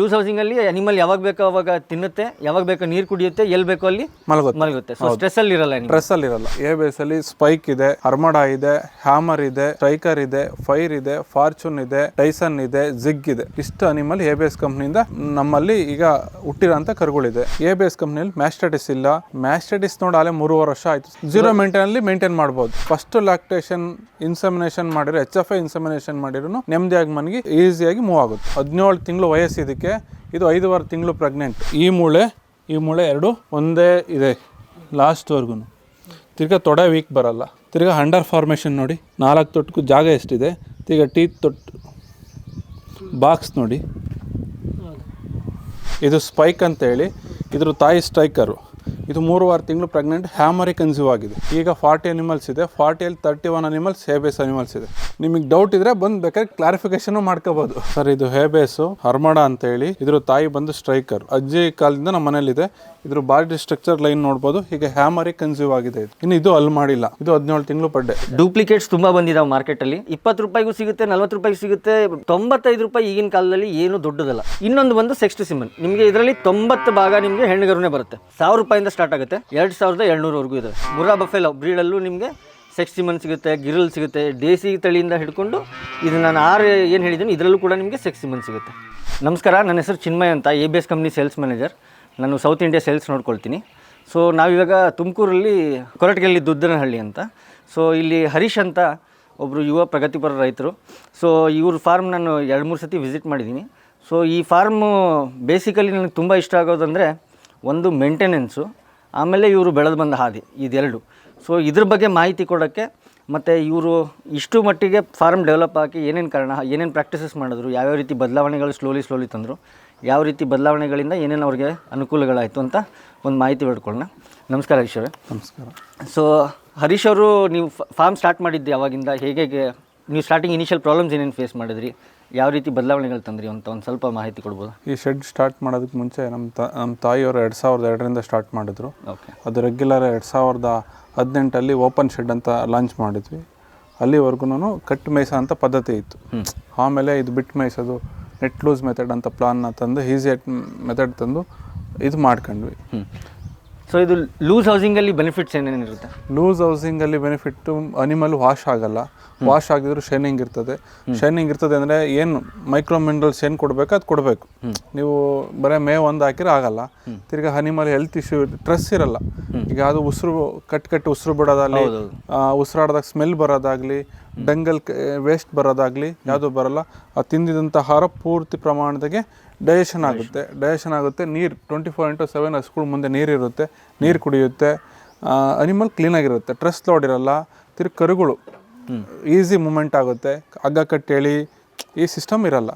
Loose housing ಅಲ್ಲಿ animal ಯಾವಾಗ ಬೇಕೋ ಅವಾಗ ತಿನ್ನುತ್ತೆ ಯಾವಾಗ ಬೇಕೋ ನೀರು ಕುಡಿಯುತ್ತೆ ಎಲ್ಲಿ ಬೇಕೋ ಅಲ್ಲಿ ಮಲಗುತ್ತೆ. ಮಲಗುತ್ತೆ. ಸೊ ಸ್ಟ್ರೆಸ್ ಅಲ್ಲಿ ಇರಲ್ಲ ಸ್ಟ್ರೆಸ್ ಅಲ್ಲಿ ಇರಲ್ಲ. ಎ ಬೇಸ್ ಅಲ್ಲಿ ಸ್ಪೈಕ್ ಇದೆ ಅರ್ಮಡ ಇದೆ ಹ್ಯಾಮರ್ ಇದೆ ಸ್ಟ್ರೈಕರ್ ಇದೆ ಫೈರ್ ಇದೆ ಫಾರ್ಚೂನ್ ಇದೆ ಟೈಸನ್ ಇದೆ ಜಿಗ್ ಇದೆ. ಇಷ್ಟು ಅನಿಮಲ್ ಎ ಬೇಸ್ ಕಂಪ್ನಿಯಿಂದ ನಮ್ಮಲ್ಲಿ ಈಗ ಹುಟ್ಟಿರೋಂಥ ಕರುಗಳಿದೆ. ಎ ಬೇಸ್ ಕಂಪ್ನಿಯಲ್ಲಿ ಮ್ಯಾಸ್ಟಟಿಸ್ ಇಲ್ಲ. ಮ್ಯಾಸ್ಟಟಿಸ್ ನೋಡಾಲೆ ಮೂರುವರೆ ವರ್ಷ ಆಯ್ತು. ಜೀರೋ ಮೇಂಟೈನ್ ಅಲ್ಲಿ ಮೇಂಟೈನ್ ಮಾಡ್ಬೋದು. ಫಸ್ಟ್ ಲ್ಯಾಕ್ಟೇಷನ್ ಇನ್ಸಮಿನೇಷನ್ ಮಾಡಿರೋ ಎಚ್ ಎಫ್ ಐ ಇನ್ಸಮಿನೇಷನ್ ಮಾಡಿದ್ರು ನೆಮ್ಮದಿಯಾಗಿ ಮನೆಗೆ ಈಸಿಯಾಗಿ ಮೂವ್ ಆಗುತ್ತೆ. ಹದಿನೇಳು ತಿಂಗಳು ವಯಸ್ಸು ಇದಕ್ಕೆ ಇದು ಐದುವರೆ ತಿಂಗಳು ಪ್ರೆಗ್ನೆಂಟ್ ಈ ಮೂಳೆ ಈ ಮೂಳೆ ಎರಡು ಒಂದೇ ಇದೆ ಲಾಸ್ಟ್ವರೆಗೂ ತಿರ್ಗಾ ತೊಡೆ ವೀಕ್ ಬರಲ್ಲ. ತಿರ್ಗಾ ಅಂಡರ್ ಫಾರ್ಮೇಷನ್ ನೋಡಿ, ನಾಲ್ಕು ತೊಟ್ಟಕ್ಕೂ ಜಾಗ ಎಷ್ಟಿದೆ, ತಿರ್ಗ ಟೀತ್ ತೊಟ್ಟು ಬಾಕ್ಸ್ ನೋಡಿ. ಇದು ಸ್ಪೈಕ್ ಅಂತೇಳಿ, ಇದ್ರ ತಾಯಿ ಸ್ಟ್ರೈಕರು ಇದು ಮೂರುವಾರು ತಿಂಗಳು ಪ್ರೆಗ್ನೆಂಟ್ ಹ್ಯಾಮರಿ ಕನ್ಸ್ಯೂವ್ ಆಗಿದೆ. ಈಗ ಫಾರ್ಟಿ ಅನಿಮಲ್ಸ್ ಇದೆ. ಫಾರ್ಟಿಯಲ್ಲಿ ತರ್ಟಿ ಒನ್ ಅನಿಮಲ್ಸ್ ಹೇಬೇಸ್ ಅನಿಮಲ್ಸ್ ಇದೆ. ನಿಮಗೆ ಡೌಟ್ ಇದ್ರೆ ಬಂದು ಬೇಕಾದ್ರೆ ಕ್ಲಾರಿಫಿಕೇಶನ್ ಮಾಡ್ಕೋಬಹುದು ಸರ್, ಇದು ಹೇಬೇಸು ಹರ್ಮಡ ಅಂತ ಹೇಳಿ ಇದ್ರ ತಾಯಿ ಬಂದು ಸ್ಟ್ರೈಕರ್ ಅಜ್ಜಿ ಕಾಲದಿಂದ ನಮ್ಮ ಮನೇಲಿದೆ ಇದ್ರ ಬಾಡಿ ಸ್ಟ್ರಕ್ಚರ್ ಲೈನ್ ನೋಡಬಹುದು ಈಗ ಹ್ಯಾಮರಿ ಕನ್ಸ್ಯೂವ್ ಆಗಿದೆ ಇನ್ನು ಇದು ಅಲ್ಲಿ ಮಾಡಿಲ್ಲ. ಇದು ಹದಿನೇಳು ತಿಂಗಳು ಪಡ್ಡೆ ಡೂಪ್ಲಿಕೇಟ್ಸ್ ತುಂಬಾ ಬಂದಿದಾವೆ ಮಾರ್ಕೆಟ್ ಅಲ್ಲಿ. ಇಪ್ಪತ್ತು ರೂಪಾಯಿಗೂ ಸಿಗುತ್ತೆ, ನಲ್ವತ್ತು ರೂಪಾಯಿಗೂ ಸಿಗುತ್ತೆ. ತೊಂಬತ್ತೈದು ರೂಪಾಯಿ ಈಗಿನ ಕಾಲದಲ್ಲಿ ಏನು ದೊಡ್ಡದಲ್ಲ. ಇನ್ನೊಂದು ಬಂದು ಸೆಕ್ಸ್ಟ್ ಸಿಮನ್ ನಿಮಗೆ ಇದರಲ್ಲಿ ತೊಂಬತ್ತು ಭಾಗ ನಿಮಗೆ ಹೆಣ್ಣುಗರುನೇ ಬರುತ್ತೆ. ಸಾವಿರ ರೂಪಾಯಿಂದ ಸ್ಟಾರ್ಟ್ ಆಗುತ್ತೆ. ಎರಡು ಸಾವಿರದ ಏಳ್ನೂರವರೆಗೂ ಇದೆ. ಮುರಾ ಬಫೆಲ್ ಬ್ರೀಡಲ್ಲೂ ನಿಮಗೆ ಸೆಕ್ಸಿ ಮನ್ ಸಿಗುತ್ತೆ, ಗಿರಲ್ ಸಿಗುತ್ತೆ, ದೇಸಿ ತಳಿಯಿಂದ ಹಿಡ್ಕೊಂಡು ಇದು ನಾನು ಆರು ಏನು ಹೇಳಿದ್ದೀನಿ, ಇದರಲ್ಲೂ ಕೂಡ ನಿಮಗೆ ಸೆಕ್ಸಿ ಮನ್ ಸಿಗುತ್ತೆ. ನಮಸ್ಕಾರ, ನನ್ನ ಹೆಸರು ಚಿನ್ಮಯ್ ಅಂತ A B S company sales manager ನಾನು ಸೌತ್ ಇಂಡಿಯಾ ಸೇಲ್ಸ್ ನೋಡ್ಕೊಳ್ತೀನಿ. ಸೊ ನಾವಿವಾಗ ತುಮಕೂರಲ್ಲಿ ಕೊರಟಗೆಲ್ಲಿ ದುದ್ದನಹಳ್ಳಿ ಅಂತ. ಸೊ ಇಲ್ಲಿ ಹರೀಶ್ ಅಂತ ಒಬ್ಬರು ಯುವ ಪ್ರಗತಿಪರ ರೈತರು. ಸೊ ಇವ್ರ ಫಾರ್ಮ್ ನಾನು ಎರಡು ಮೂರು ಸತಿ ವಿಸಿಟ್ ಮಾಡಿದ್ದೀನಿ. ಸೊ ಈ ಫಾರ್ಮು ಬೇಸಿಕಲಿ ನನಗೆ ತುಂಬ ಇಷ್ಟ ಆಗೋದಂದರೆ ಒಂದು ಮೇಂಟೆನೆನ್ಸು ಆಮೇಲೆ ಇವರು ಬೆಳೆದು ಬಂದ ಹಾದಿ ಇದೆರಡು. ಸೊ ಇದ್ರ ಬಗ್ಗೆ ಮಾಹಿತಿ ಕೊಡೋಕ್ಕೆ ಮತ್ತು ಇವರು ಇಷ್ಟು ಮಟ್ಟಿಗೆ ಫಾರ್ಮ್ ಡೆವಲಪ್ ಹಾಕಿ ಏನೇನು ಕಾರಣ ಏನೇನು ಪ್ರಾಕ್ಟೀಸಸ್ ಮಾಡಿದ್ರು ಯಾವ್ಯಾವ ರೀತಿ ಬದಲಾವಣೆಗಳು ಸ್ಲೋಲಿ ಸ್ಲೋಲಿ ತಂದರು ಯಾವ ರೀತಿ ಬದಲಾವಣೆಗಳಿಂದ ಏನೇನು ಅವ್ರಿಗೆ ಅನುಕೂಲಗಳಾಯಿತು ಅಂತ ಒಂದು ಮಾಹಿತಿ ಪಡ್ಕೊಳ್ಳೋಣ ನಮಸ್ಕಾರ ಹರೀಶ್ ಅವರೇ. ನಮಸ್ಕಾರ. ಸೊ ಹರೀಶ್ ಅವರು ನೀವು ಫಾರ್ಮ್ ಸ್ಟಾರ್ಟ್ ಮಾಡಿದ್ದು ಯಾವಾಗಿಂದ? ಹೇಗೆ ಹೇಗೆ ನೀವು ಸ್ಟಾರ್ಟಿಂಗ್ ಇನಿಷಿಯಲ್ ಪ್ರಾಬ್ಲಮ್ಸ್ ಏನೇನು ಫೇಸ್ ಮಾಡಿದ್ರಿ? ಯಾವ ರೀತಿ ಬದಲಾವಣೆಗಳು ತಂದ್ರಿ? ಅಂತ ಒಂದು ಸ್ವಲ್ಪ ಮಾಹಿತಿ ಕೊಡ್ಬೋದು? ಈ ಶೆಡ್ ಸ್ಟಾರ್ಟ್ ಮಾಡೋದಕ್ಕೆ ಮುಂಚೆ ನಮ್ಮ ತ ನಮ್ಮ ತಾಯಿಯವರು ಎರಡು ಸಾವಿರದ ಎರಡರಿಂದ ಸ್ಟಾರ್ಟ್ ಮಾಡಿದ್ರು. ಓಕೆ ಅದು ರೆಗ್ಯುಲರ್ ಎರಡು ಸಾವಿರದ ಹದಿನೆಂಟಲ್ಲಿ ಓಪನ್ ಶೆಡ್ ಅಂತ ಲಾಂಚ್ ಮಾಡಿದ್ವಿ. ಅಲ್ಲಿವರೆಗೂ ಕಟ್ ಮೇಯ್ಸೋ ಅಂತ ಪದ್ಧತಿ ಇತ್ತು. ಆಮೇಲೆ ಇದು ಬಿಟ್ಟು ಮೇಯ್ಸೋದು ನೆಟ್ ಲೂಸ್ ಮೆಥಡ್ ಅಂತ ಪ್ಲಾನ್ನ ತಂದು ಈಸಿ ಮೆಥಡ್ ತಂದು ಇದು ಮಾಡ್ಕೊಂಡ್ವಿ. ಹ್ಞೂ ಸೊ ಇದು ಲೂಸ್ ಹೌಸಿಂಗಲ್ಲಿ ಬೆನಿಫಿಟ್ಸ್ ಏನೇನಿರುತ್ತೆ ಲೂಸ್ ಹೌಸಿಂಗಲ್ಲಿ ಬೆನಿಫಿಟ್ಟು ಅನಿಮಲ್ ವಾಶ್ ಆಗಲ್ಲ. ವಾಶ್ ಆಗಿದ್ರು ಶೈನಿಂಗ್ ಇರ್ತದೆ. ಶೈನಿಂಗ್ ಇರ್ತದೆ ಅಂದರೆ ಏನು ಮೈಕ್ರೋ ಮಿನರಲ್ಸ್ ಏನು ಕೊಡಬೇಕು ಅದು ಕೊಡಬೇಕು. ನೀವು ಬರೀ ಮೇ ಒಂದು ಹಾಕಿದ್ರೆ ಆಗಲ್ಲ. ತಿರ್ಗಿ ಅನಿಮಲ್ ಹೆಲ್ತ್ ಇಶ್ಯೂ ಸ್ಟ್ರೆಸ್ ಇರಲ್ಲ. ಈಗ ಅದು ಉಸಿರು ಕಟ್ ಕಟ್ ಉಸಿರು ಬಿಡೋದಾಗಲಿ ಉಸಿರಾಡ್ದಾಗ ಸ್ಮೆಲ್ ಬರೋದಾಗಲಿ ಡಂಗಲ್ ವೇಸ್ಟ್ ಬರೋದಾಗಲಿ ಯಾವುದು ಬರಲ್ಲ ಆ ತಿಂದಿದಂಥ ಆಹಾರ ಪೂರ್ತಿ ಪ್ರಮಾಣದಾಗೆ ಡೈಜೆಷನ್ ಆಗುತ್ತೆ. ಡೈಜೆಷನ್ ಆಗುತ್ತೆ ನೀರು ಟ್ವೆಂಟಿ ಫೋರ್ ಇಂಟು ಸೆವೆನ್ ಹಸುಗಳ ಮುಂದೆ ನೀರಿರುತ್ತೆ ನೀರು ಕುಡಿಯುತ್ತೆ ಅನಿಮಲ್ ಕ್ಲೀನಾಗಿರುತ್ತೆ ಟ್ರೆಸ್ ಲೋಡ್ ಇರಲ್ಲ ತಿರ್ಗಿ ಕರುಗಳು ಈಸಿ ಮೂಮೆಂಟ್ ಆಗುತ್ತೆ. ಹಗ್ಗ ಕಟ್ಟೇಳಿ ಈ ಸಿಸ್ಟಮ್ ಇರಲ್ಲ.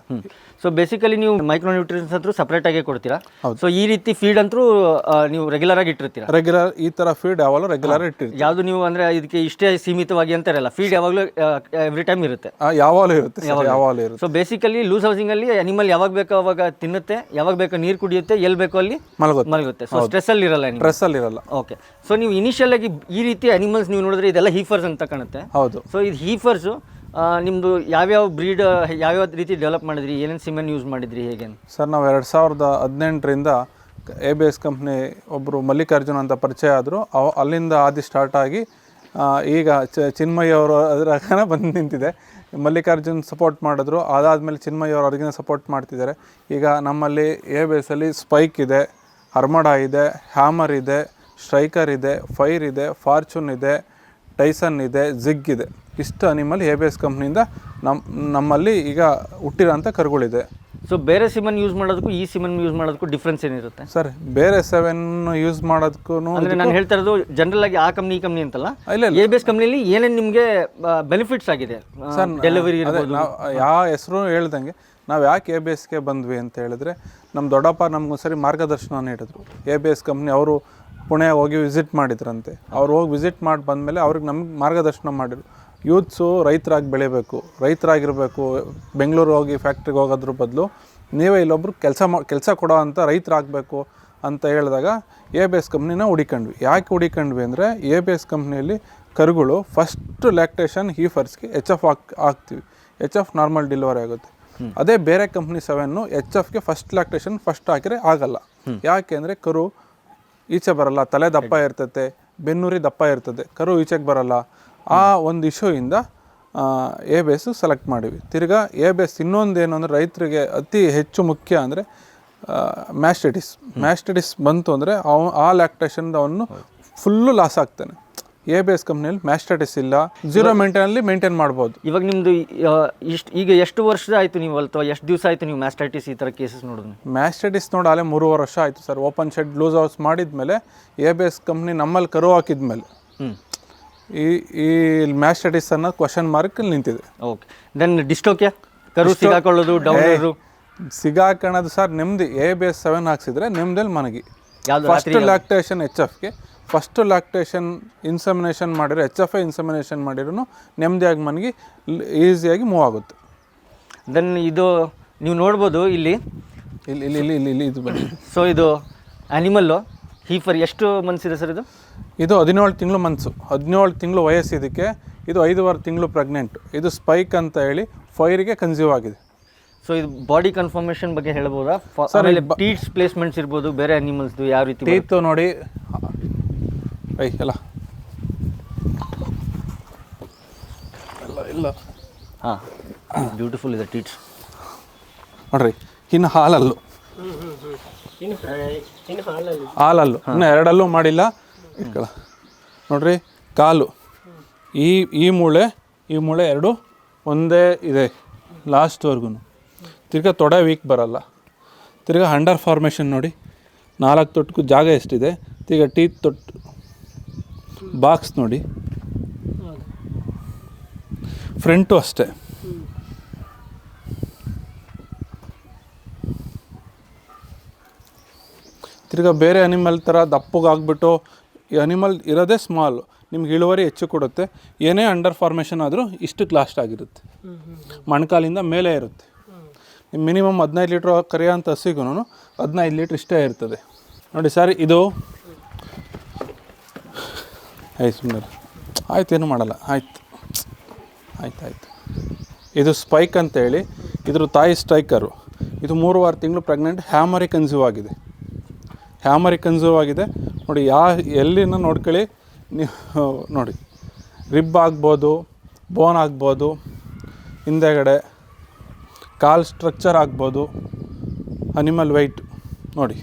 ಸೊ ಬೇಸಿಕಲಿ ನೀವು ಮೈಕ್ರೋ ನ್ಯೂಟ್ರಿಯನ್ಸ್ ಅಂತೂ ಆಗಿ ಕೊಡ್ತೀರಾ? ಸೊ ಈ ರೀತಿ ಫೀಡ್ ಅಂತೂ ನೀವು ರೆಗ್ಯುಲರ್ ಆಗಿ ಇಟ್ಟಿರ್ತೀರಾ? ರೆಗ್ಯುಲರ್ ಈ ತರ ಫೀಡ್ ಯಾವಾಗಲೂ ರೆಗ್ಯುಲರ್ ಇಟ್ಟಿರ್ತೀವಿ. ಯಾವ್ದು ನೀವು ಅಂದ್ರೆ ಇದಕ್ಕೆ ಇಷ್ಟೇ ಸೀಮಿತವಾಗಿ ಅಂತ ಇರಲ್ಲ. ಫೀಡ್ ಯಾವಾಗಲೂ ಎವ್ರಿ ಟೈಮ್ ಇರುತ್ತೆ. ಯಾವಾಗಲೂ ಇರುತ್ತೆ ಯಾವಾಗಲೂ. ಇರುತ್ತೆ. ಸೊ ಬೇಸಿಕಲಿ ಲೂಸ್ ಹೌಸಿಂಗಲ್ಲಿ ಅನಿಮಲ್ ಯಾವಾಗ ಬೇಕೋ ಅವಾಗ ತಿನ್ನುತ್ತೆ ಯಾವಾಗ ಬೇಕೋ ನೀರು ಕುಡಿಯುತ್ತೆ ಎಲ್ಲಿ ಬೇಕೋ ಅಲ್ಲಿ ಮಲಗುತ್ತೆ. ಮಲಗುತ್ತೆ. ಸೊ ಸ್ಟ್ರೆಸ್ ಅಲ್ಲಿ ಇರಲ್ಲ ಸ್ಟ್ರೆಸ್ ಅಲ್ಲಿ ಇರಲ್ಲ. ಓಕೆ ಸೊ ನೀವು ಇನಿಷಿಯಲ್ ಆಗಿ ಈ ರೀತಿ ಅನಿಮಲ್ಸ್ ನೀವು ನೋಡಿದ್ರೆ ಇದೆಲ್ಲ ಹೀಫರ್ಸ್ ಅಂತ ಕಾಣುತ್ತೆ. ಹೌದು. ಸೊ ಇದು ಹೀಫರ್ಸು ನಿಮ್ಮದು ಯಾವ್ಯಾವ ಬ್ರೀಡ್, ಯಾವ್ಯಾವ ರೀತಿ ಡೆವಲಪ್ ಮಾಡಿದ್ರಿ? ಏನೇನು ಸಿಮೆನ್ ಯೂಸ್ ಮಾಡಿದ್ರಿ ಹೇಗೆ? ಸರ್, ನಾವು ಎರಡು ಸಾವಿರದ ಹದಿನೆಂಟರಿಂದ ಎ ಬಿ ಎಸ್ ಕಂಪ್ನಿ ಒಬ್ಬರು ಮಲ್ಲಿಕಾರ್ಜುನ್ ಅಂತ ಪರಿಚಯ ಆದರು. ಅವ ಅಲ್ಲಿಂದ ಆದಿ ಸ್ಟಾರ್ಟ್ ಆಗಿ ಈಗ ಚ ಚಿನ್ಮಯ್ಯ ಅವರು ಅದರ ಬಂದು ನಿಂತಿದೆ. ಮಲ್ಲಿಕಾರ್ಜುನ್ ಸಪೋರ್ಟ್ ಮಾಡಿದ್ರು. ಅದಾದಮೇಲೆ ಚಿನ್ಮಯ್ಯ ಅವರು ಅವ್ರಿಗಿನ ಸಪೋರ್ಟ್ ಮಾಡ್ತಿದ್ದಾರೆ. ಈಗ ನಮ್ಮಲ್ಲಿ ಎ ಬಿ ಎಸ್ಸಲ್ಲಿ ಸ್ಪೈಕ್ ಇದೆ ಹರ್ಮಡಾ ಇದೆ ಹ್ಯಾಮರ್ ಇದೆ ಸ್ಟ್ರೈಕರ್ ಇದೆ ಫೈರ್ ಇದೆ ಫಾರ್ಚೂನ್ ಇದೆ ಟೈಸನ್ ಇದೆ ಜಿಗ್ ಇದೆ. ಇಷ್ಟು ಅನಿಮಲ್ ಎ ಬಿ ಎಸ್ ಕಂಪ್ನಿಯಿಂದ ನಮ್ಮ ನಮ್ಮಲ್ಲಿ ಈಗ ಹುಟ್ಟಿರೋಂಥ ಕರುಗಳಿದೆ. ಸೊ ಬೇರೆ ಸಿಮನ್ ಯೂಸ್ ಮಾಡೋದಕ್ಕೂ ಈ ಸಿಮನ್ ಯೂಸ್ ಮಾಡೋದಕ್ಕೂ ಡಿಫ್ರೆನ್ಸ್ ಏನಿರುತ್ತೆ? ಸರ್ ಬೇರೆ ಸೆವೆನ್ ಯೂಸ್ ಮಾಡೋದಕ್ಕೂ ಅಂದ್ರೆ ನಾನು ಹೇಳ್ತಾ ಇರೋದು ಜನರಲ್ ಆಗಿ ಆ ಕಂಪ್ನಿ ಈ ಕಂಪ್ನಿ ಅಂತಲ್ಲ? ಇಲ್ಲ ಎ ಬೇಸ್ ಕಂಪ್ನಿಲಿ ಏನೇನು ನಿಮಗೆ ಬೆನಿಫಿಟ್ಸ್ ಆಗಿದೆ? ಸರ್ ಡೆಲಿವರಿ ಯಾವ ಹೆಸರು ಹೇಳ್ದಂಗೆ ನಾವು ಯಾಕೆ ಎ ಬಿ ಎಸ್ಗೆ ಬಂದ್ವಿ ಅಂತ ಹೇಳಿದ್ರೆ ನಮ್ಮ ದೊಡ್ಡಪ್ಪ ನಮ್ಗೊಂದ್ಸರಿ ಮಾರ್ಗದರ್ಶನ ನೀಡಿದ್ರು. ಎ ಬಿ ಎಸ್ ಕಂಪ್ನಿ ಅವರು ಪುಣೆ ಹೋಗಿ ವಿಸಿಟ್ ಮಾಡಿದ್ರಂತೆ. ಅವ್ರು ಹೋಗಿ ವಿಸಿಟ್ ಮಾಡಿ ಬಂದಮೇಲೆ ಅವ್ರಿಗೆ ನಮ್ಗೆ ಮಾರ್ಗದರ್ಶನ ಮಾಡಿದ್ರು. ಯೂತ್ಸು ರೈತರಾಗಿ ಬೆಳೀಬೇಕು ರೈತರಾಗಿರಬೇಕು ಬೆಂಗಳೂರು ಹೋಗಿ ಫ್ಯಾಕ್ಟ್ರಿಗೆ ಹೋಗೋದ್ರ ಬದಲು ನೀವೇ ಇಲ್ಲೊಬ್ರು ಕೆಲಸ ಮಾ ಕೆಲಸ ಕೊಡೋ ಅಂಥ ರೈತರಾಗಬೇಕು ಅಂತ ಹೇಳಿದಾಗ ಎ ಬಿ ಎಸ್ ಕಂಪ್ನಿನ ಹುಡಿಕೊಂಡ್ವಿ. ಯಾಕೆ ಹುಡಿಕೊಂಡ್ವಿ ಅಂದರೆ ಎ ಬಿ ಎಸ್ ಕಂಪ್ನಿಯಲ್ಲಿ ಕರುಗಳು ಫಸ್ಟ್ ಲ್ಯಾಕ್ಟೇಷನ್ ಹೀಫರ್ಸ್ಗೆ ಎಚ್ ಎಫ್ ಹಾಕ್ ಹಾಕ್ತೀವಿ. ಎಚ್ ಎಫ್ ನಾರ್ಮಲ್ ಡೆಲಿವರಿ ಆಗುತ್ತೆ. ಅದೇ ಬೇರೆ ಕಂಪ್ನಿ ಸೆವೆನ್ನು ಎಚ್ ಎಫ್ಗೆ ಫಸ್ಟ್ ಲ್ಯಾಕ್ಟೇಷನ್ ಫಸ್ಟ್ ಹಾಕಿದ್ರೆ ಆಗಲ್ಲ. ಯಾಕೆ ಅಂದರೆ ಕರು ಈಚೆ ಬರಲ್ಲ ತಲೆ ದಪ್ಪ ಇರ್ತತೆ ಬೆನ್ನುರಿ ದಪ್ಪ ಇರ್ತದೆ ಕರು ಈಚೆಗೆ ಬರಲ್ಲ. ಆ ಒಂದು ಇಶ್ಯೂಯಿಂದ ಎ ಬೇಸು ಸೆಲೆಕ್ಟ್ ಮಾಡಿವಿ ತಿರ್ಗಾ ಎ ಬೇಸ್ ಇನ್ನೊಂದು ಏನು ಅಂದರೆ ರೈತರಿಗೆ ಅತಿ ಹೆಚ್ಚು ಮುಖ್ಯ ಅಂದರೆ ಮ್ಯಾಸ್ಟಿಟಿಸ್ ಮ್ಯಾಸ್ಟಿಟಿಸ್ ಬಂತು ಅಂದರೆ ಅವ ಆ ಲ್ಯಾಕ್ಟೇಷನ್ ಅವನು ಫುಲ್ಲು ಲಾಸ್ ಆಗ್ತಾನೆ. ಎ ಬಿ ಎಸ್ ಕಂಪ್ನಿಯಲ್ಲಿ ಮ್ಯಾಸ್ಟೈಟಿಸ್ ಇಲ್ಲ. ಜೀರೋ ಮೇಂಟೈನಲ್ಲಿ ಮೇಂಟೈನ್ ಮಾಡ್ಬೋದು. ಇವಾಗ ನಿಮ್ಮದು ಇಷ್ಟು ಈಗ ಎಷ್ಟು ವರ್ಷ ಆಯಿತು ನೀವು ಅಥವಾ ಎಷ್ಟು ದಿವಸ ಆಯಿತು ನೀವು ಮ್ಯಾಸ್ಟೈಟಿಸ್ ಈ ಥರ ಕೇಸಸ್ ನೋಡಿದ್ವಿ ಮ್ಯಾಸ್ಟಾಟಿಸ್ ನೋಡಾಲೆ ಅಲ್ಲೇ ಮೂರುವರೆ ವರ್ಷ ಆಯಿತು sir. Open shed loose house ಮಾಡಿದ್ಮೇಲೆ ಎ ಬಿ ಎಸ್ ಕಂಪ್ನಿ ನಮ್ಮಲ್ಲಿ ಕರು ಹಾಕಿದ್ಮೇಲೆ. ಹ್ಞೂ ಈ ಈ ಮ್ಯಾಸ್ಟೈಟಿಸ್ ಅನ್ನೋ ಕ್ವಶನ್ ಮಾರ್ಕ್ ನಿಂತಿದೆ. ಓಕೆ ದೆನ್ ಡಿಸ್ಟೋಕ್ಯಾ ಕರು ಸಿಗಾಕೊಳ್ಳೋದು ಡೌನರು ಸಿಗಾಕೊಳ್ಳೋದು ಸರ್ ನೆಮ್ಮದಿ ಎ ಬಿ ಎಸ್ ಸೆವೆನ್ ಹಾಕ್ಸಿದ್ರೆ ನಿಮ್ದಲ್ಲಿ ಮನಗಿ. ಫಸ್ಟ್ ಲ್ಯಾಕ್ಟೇಷನ್ ಎಚ್ ಎಫ್ಗೆ ಫಸ್ಟ್ ಲ್ಯಾಕ್ಟೇಷನ್ ಇನ್ಸಮಿನೇಷನ್ ಮಾಡಿರೋ ಎಚ್ ಎಫ್ ಐ ಇನ್ಸಮಿನೇಷನ್ ಮಾಡಿರೂ ನೆಮ್ಮದಿಯಾಗಿ ಮನಗಿ ಈಸಿಯಾಗಿ ಮೂವ್ ಆಗುತ್ತೆ. ದೆನ್ ಇದು ನೀವು ನೋಡ್ಬೋದು ಇಲ್ಲಿ. ಇಲ್ಲಿ ಇಲ್ಲಿ ಇಲ್ಲಿ ಇಲ್ಲಿ ಇದು ಬನ್ನಿ. ಸೊ ಇದು ಆ್ಯನಿಮಲ್ಲು ಹೀಫರ್ ಎಷ್ಟು ಮನ್ಸಿದೆ ಸರ್ ಇದು? ಇದು ಹದಿನೇಳು ತಿಂಗಳು ಮನ್ಸು ಹದಿನೇಳು ತಿಂಗಳು ವಯಸ್ಸಿದಕ್ಕೆ ಇದು ಐದೂವರೆ ತಿಂಗಳು ಪ್ರೆಗ್ನೆಂಟ್ ಇದು ಸ್ಪೈಕ್ ಅಂತ ಹೇಳಿ ಫೈರಿಗೆ ಕನ್ಸ್ಯೂವ್ ಆಗಿದೆ. ಸೊ ಇದು ಬಾಡಿ ಕನ್ಫರ್ಮೇಷನ್ ಬಗ್ಗೆ ಹೇಳ್ಬೋದಾ? ಸರ್ ಟೀಟ್ಸ್ ಪ್ಲೇಸ್ಮೆಂಟ್ಸ್ ಇರ್ಬೋದು ಬೇರೆ ಅನಿಮಲ್ಸ್ದು ಯಾವ ರೀತಿ? ಟೀತು ನೋಡಿ. ಐ ಎಲ್ಲ ಇಲ್ಲ. ಇಲ್ಲ ಹಾಂ ಬ್ಯೂಟಿಫುಲ್ ಇದೆ ಟೀಟ್ಸ್ ನೋಡ್ರಿ ಇನ್ನು ಹಾಲಲ್ಲು. ಹಾಲಲ್ಲು. ಇನ್ನು ಎರಡಲ್ಲೂ ಮಾಡಿಲ್ಲ. ಇಟ್ಕೊಳ. ನೋಡ್ರಿ, ಕಾಲು. ಈ ಈ ಮೂಳೆ ಈ ಮೂಳೆ ಎರಡು ಒಂದೇ ಇದೆ ಲಾಸ್ಟ್ವರೆಗೂ ತಿರ್ಗಾ ತೊಡೆ ವೀಕ್ ಬರಲ್ಲ. ತಿರ್ಗಾ ಹಂಡರ್ ಫಾರ್ಮೇಷನ್ ನೋಡಿ, ನಾಲ್ಕು ತೊಟ್ಟಕ್ಕೂ ಜಾಗ ಎಷ್ಟಿದೆ, ತಿರ್ಗಾ ಟೀತ್ ತೊಟ್ಟು ಬಾಕ್ಸ್ ನೋಡಿ. ಫ್ರಂಟು ಅಷ್ಟೇ. ತಿರ್ಗಾ ಬೇರೆ ಅನಿಮಲ್ ಥರ ದಪ್ಪಗಾಗ್ಬಿಟ್ಟು ಈ ಅನಿಮಲ್ ಇರೋದೇ ಸ್ಮಾಲ್ ನಿಮ್ಗೆ ಇಳುವರಿ ಹೆಚ್ಚು ಕೊಡುತ್ತೆ. ಏನೇ ಅಂಡರ್ ಫಾರ್ಮೇಷನ್ ಆದರೂ ಇಷ್ಟು ಲಾಸ್ಟ್ ಆಗಿರುತ್ತೆ. ಮಣ್ಕಾಲಿಂದ ಮೇಲೆ ಇರುತ್ತೆ. ಮಿನಿಮಮ್ ಹದಿನೈದು ಲೀಟ್ರ್ ಕರಿಯೋಂಥ ಹಸಿಗೂ ಹದಿನೈದು ಲೀಟ್ರ್ ಇಷ್ಟೇ ಇರ್ತದೆ. ನೋಡಿ ಸರ್ ಇದು ಐ ಸುಂದರ ಆಯ್ತು, ಏನು ಮಾಡಲ್ಲ. ಆಯ್ತು. ಆಯ್ತು ಆಯ್ತು. ಇದು ಸ್ಪೈಕ್ ಅಂತೇಳಿ ಇದ್ರ ತಾಯಿ ಸ್ಟ್ರೈಕರು ಇದು ಮೂರು ವಾರ ತಿಂಗಳು ಪ್ರೆಗ್ನೆಂಟ್ ಹ್ಯಾಮರಿ ಕನ್ಸ್ಯೂವ್ ಆಗಿದೆ. ಹ್ಯಾಮರಿ ಕನ್ಸ್ಯೂವ್ ಆಗಿದೆ. ನೋಡಿ ಯಾ ಎಲ್ಲಿನ ನೋಡ್ಕೊಳ್ಳಿ. ನೀವು ನೋಡಿ ರಿಬ್ ಆಗ್ಬೋದು ಬೋನ್ ಆಗ್ಬೋದು ಹಿಂದೆಗಡೆ ಕಾಲ್ ಸ್ಟ್ರಕ್ಚರ್ ಆಗ್ಬೋದು ಅನಿಮಲ್ ವೆಯ್ಟ್ ನೋಡಿ.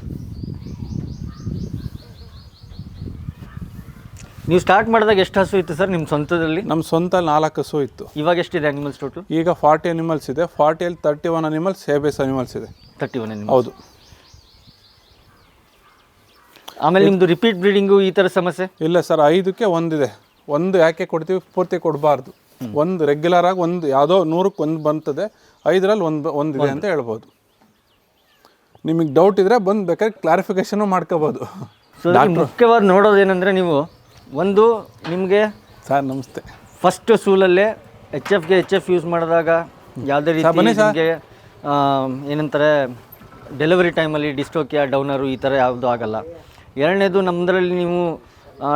ನೀವು ಸ್ಟಾರ್ಟ್ ಮಾಡಿದಾಗ ಎಷ್ಟು ಹಸು ಇತ್ತು ಸರ್ ನಿಮ್ಮ ಸ್ವಂತದಲ್ಲಿ? ನಮ್ಮ ಸ್ವಂತ ನಾಲ್ಕು ಹಸು ಇತ್ತು. ಇವಾಗ ಎಷ್ಟಿದೆ ಅನಿಮಲ್ಸ್ ಟೋಟಲ್ ಈಗ ಫಾರ್ಟಿ ಅನಿಮಲ್ಸ್ ಇದೆ. ಫಾರ್ಟಿಯಲ್ಲಿ ತರ್ಟಿ ಒನ್ ಅನಿಮಲ್ಸ್ ಸೇಬೇಸ್ ಅನಿಮಲ್ಸ್ ಇದೆ. ತರ್ಟಿ ಒನ್ ಅನಿಮಲ್ ಹೌದು. ಆಮೇಲೆ ನಿಮ್ಮದು ರಿಪೀಟ್ ಬ್ರೀಡಿಂಗು ಈ ಥರ ಸಮಸ್ಯೆ? ಇಲ್ಲ ಸರ್ ಐದಕ್ಕೆ ಒಂದಿದೆ. ಒಂದು ಯಾಕೆ ಕೊಡ್ತೀವಿ? ಪೂರ್ತಿ ಕೊಡಬಾರ್ದು. ಒಂದು ರೆಗ್ಯುಲರ್ ಆಗಿ ಒಂದು ಯಾವುದೋ ನೂರಕ್ಕೆ ಒಂದು ಬಂತದೆ. ಐದರಲ್ಲಿ ಒಂದು ಒಂದಿದೆ ಅಂತ ಹೇಳ್ಬೋದು. ನಿಮಗೆ ಡೌಟ್ ಇದ್ರೆ ಬಂದು ಬೇಕಾದ್ರೆ ಕ್ಲಾರಿಫಿಕೇಶನು ಮಾಡ್ಕೋಬೋದು. ಸೊ ಮುಖ್ಯವಾಗಿ ನೋಡೋದೇನೆಂದರೆ ನೀವು ಒಂದು ನಿಮಗೆ ಸರ್ ನಮಸ್ತೆ. ಫಸ್ಟ್ ಸೂಲಲ್ಲೇ ಎಚ್ ಎಫ್ಗೆ ಎಚ್ ಎಫ್ ಯೂಸ್ ಮಾಡಿದಾಗ ಯಾವುದೇ ರೀತಿ ನಿಮಗೆ ಏನಂತಾರೆ ಡೆಲಿವರಿ ಟೈಮಲ್ಲಿ ಡಿಸ್ಟೋಕಿಯಾ ಡೌನರು ಈ ಥರ ಯಾವುದು ಆಗಲ್ಲ. ಎರಡನೇದು ನಮ್ಮದರಲ್ಲಿ ನೀವು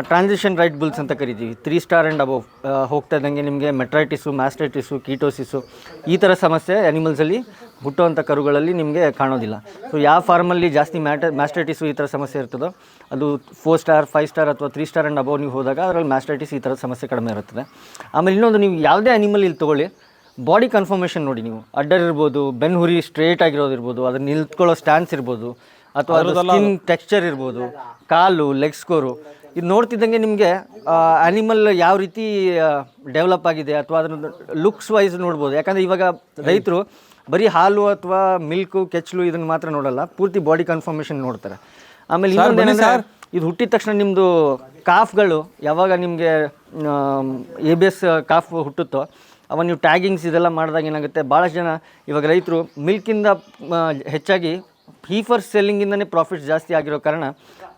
ಟ್ರಾನ್ಸಿಷನ್ ರೈಟ್ ಬುಲ್ಸ್ ಅಂತ ಕರಿತೀವಿ. ತ್ರೀ ಸ್ಟಾರ್ ಆ್ಯಂಡ್ ಅಬೋವ್ ಹೋಗ್ತಾ ಇದ್ದಂಗೆ ನಿಮಗೆ ಮೆಟ್ರೈಟಿಸು ಮ್ಯಾಸ್ಟ್ರೈಟಿಸು ಕೀಟೋಸಿಸು ಈ ಥರ ಸಮಸ್ಯೆ ಅನಿಮಲ್ಸಲ್ಲಿ ಹುಟ್ಟುವಂಥ ಕರುಗಳಲ್ಲಿ ನಿಮಗೆ ಕಾಣೋದಿಲ್ಲ. ಸೊ ಯಾವ ಫಾರ್ಮಲ್ಲಿ ಜಾಸ್ತಿ ಮ್ಯಾಟ ಮ್ಯಾಸ್ಟ್ರೈಟಿಸು ಈ ಥರ ಸಮಸ್ಯೆ ಇರ್ತದೋ, ಅದು ಫೋರ್ ಸ್ಟಾರ್ ಫೈವ್ ಸ್ಟಾರ್ ಅಥವಾ ತ್ರೀ ಸ್ಟಾರ್ ಆ್ಯಂಡ್ ಅಬೋವ್ ನೀವು ಹೋದಾಗ ಅದರಲ್ಲಿ ಮ್ಯಾಸ್ಟ್ರೈಟಿಸ್ ಈ ಥರ ಸಮಸ್ಯೆ ಕಡಿಮೆ ಇರುತ್ತದೆ. ಆಮೇಲೆ ಇನ್ನೊಂದು ನೀವು ಯಾವುದೇ ಅನಿಮಲ್ ಇಲ್ಲಿ ತೊಗೊಳ್ಳಿ ಬಾಡಿ ಕನ್ಫರ್ಮೇಷನ್ ನೋಡಿ ನೀವು. ಅಡ್ಡರ್ ಇರ್ಬೋದು ಬೆನ್ನು ಹುರಿ ಸ್ಟ್ರೇಟ್ ಆಗಿರೋದಿರ್ಬೋದು, ಅದನ್ನು ನಿಲ್ತ್ಕೊಳ್ಳೋ ಸ್ಟ್ಯಾನ್ಸ್ ಇರ್ಬೋದು ಅಥವಾ ಸ್ಕಿನ್ ಟೆಕ್ಸ್ಚರ್ ಇರ್ಬೋದು ಕಾಲು ಲೆಗ್ ಸ್ಕೋರು ಇದು ನೋಡ್ತಿದ್ದಂಗೆ ನಿಮಗೆ ಆ್ಯನಿಮಲ್ ಯಾವ ರೀತಿ ಡೆವಲಪ್ ಆಗಿದೆ ಅಥವಾ ಅದನ್ನು ಲುಕ್ಸ್ ವೈಸ್ ನೋಡ್ಬೋದು. ಯಾಕಂದರೆ ಇವಾಗ ರೈತರು ಬರೀ ಹಾಲು ಅಥವಾ ಮಿಲ್ಕು ಕೆಚ್ಚಲು ಇದನ್ನು ಮಾತ್ರ ನೋಡಲ್ಲ ಪೂರ್ತಿ ಬಾಡಿ ಕನ್ಫರ್ಮೇಷನ್ ನೋಡ್ತಾರೆ. ಆಮೇಲೆ ಇನ್ನೊಂದು ಸರ್. ಇದು ಹುಟ್ಟಿದ ತಕ್ಷಣ ನಿಮ್ಮದು ಕಾಫ್ಗಳು ಯಾವಾಗ ನಿಮಗೆ ಎ ಬಿ ಎಸ್ ಕಾಫ್ ಹುಟ್ಟುತ್ತೋ ಅವಾಗ ನೀವು ಟ್ಯಾಗಿಂಗ್ಸ್ ಇದೆಲ್ಲ ಮಾಡಿದಾಗ ಏನಾಗುತ್ತೆ ಭಾಳಷ್ಟು ಜನ ಇವಾಗ ರೈತರು ಮಿಲ್ಕಿಂದ ಆ, ಹೆಚ್ಚಾಗಿ ಹೀಫರ್ ಸೆಲ್ಲಿಂಗಿಂದನೇ ಪ್ರಾಫಿಟ್ಸ್ ಜಾಸ್ತಿ ಆಗಿರೋ ಕಾರಣ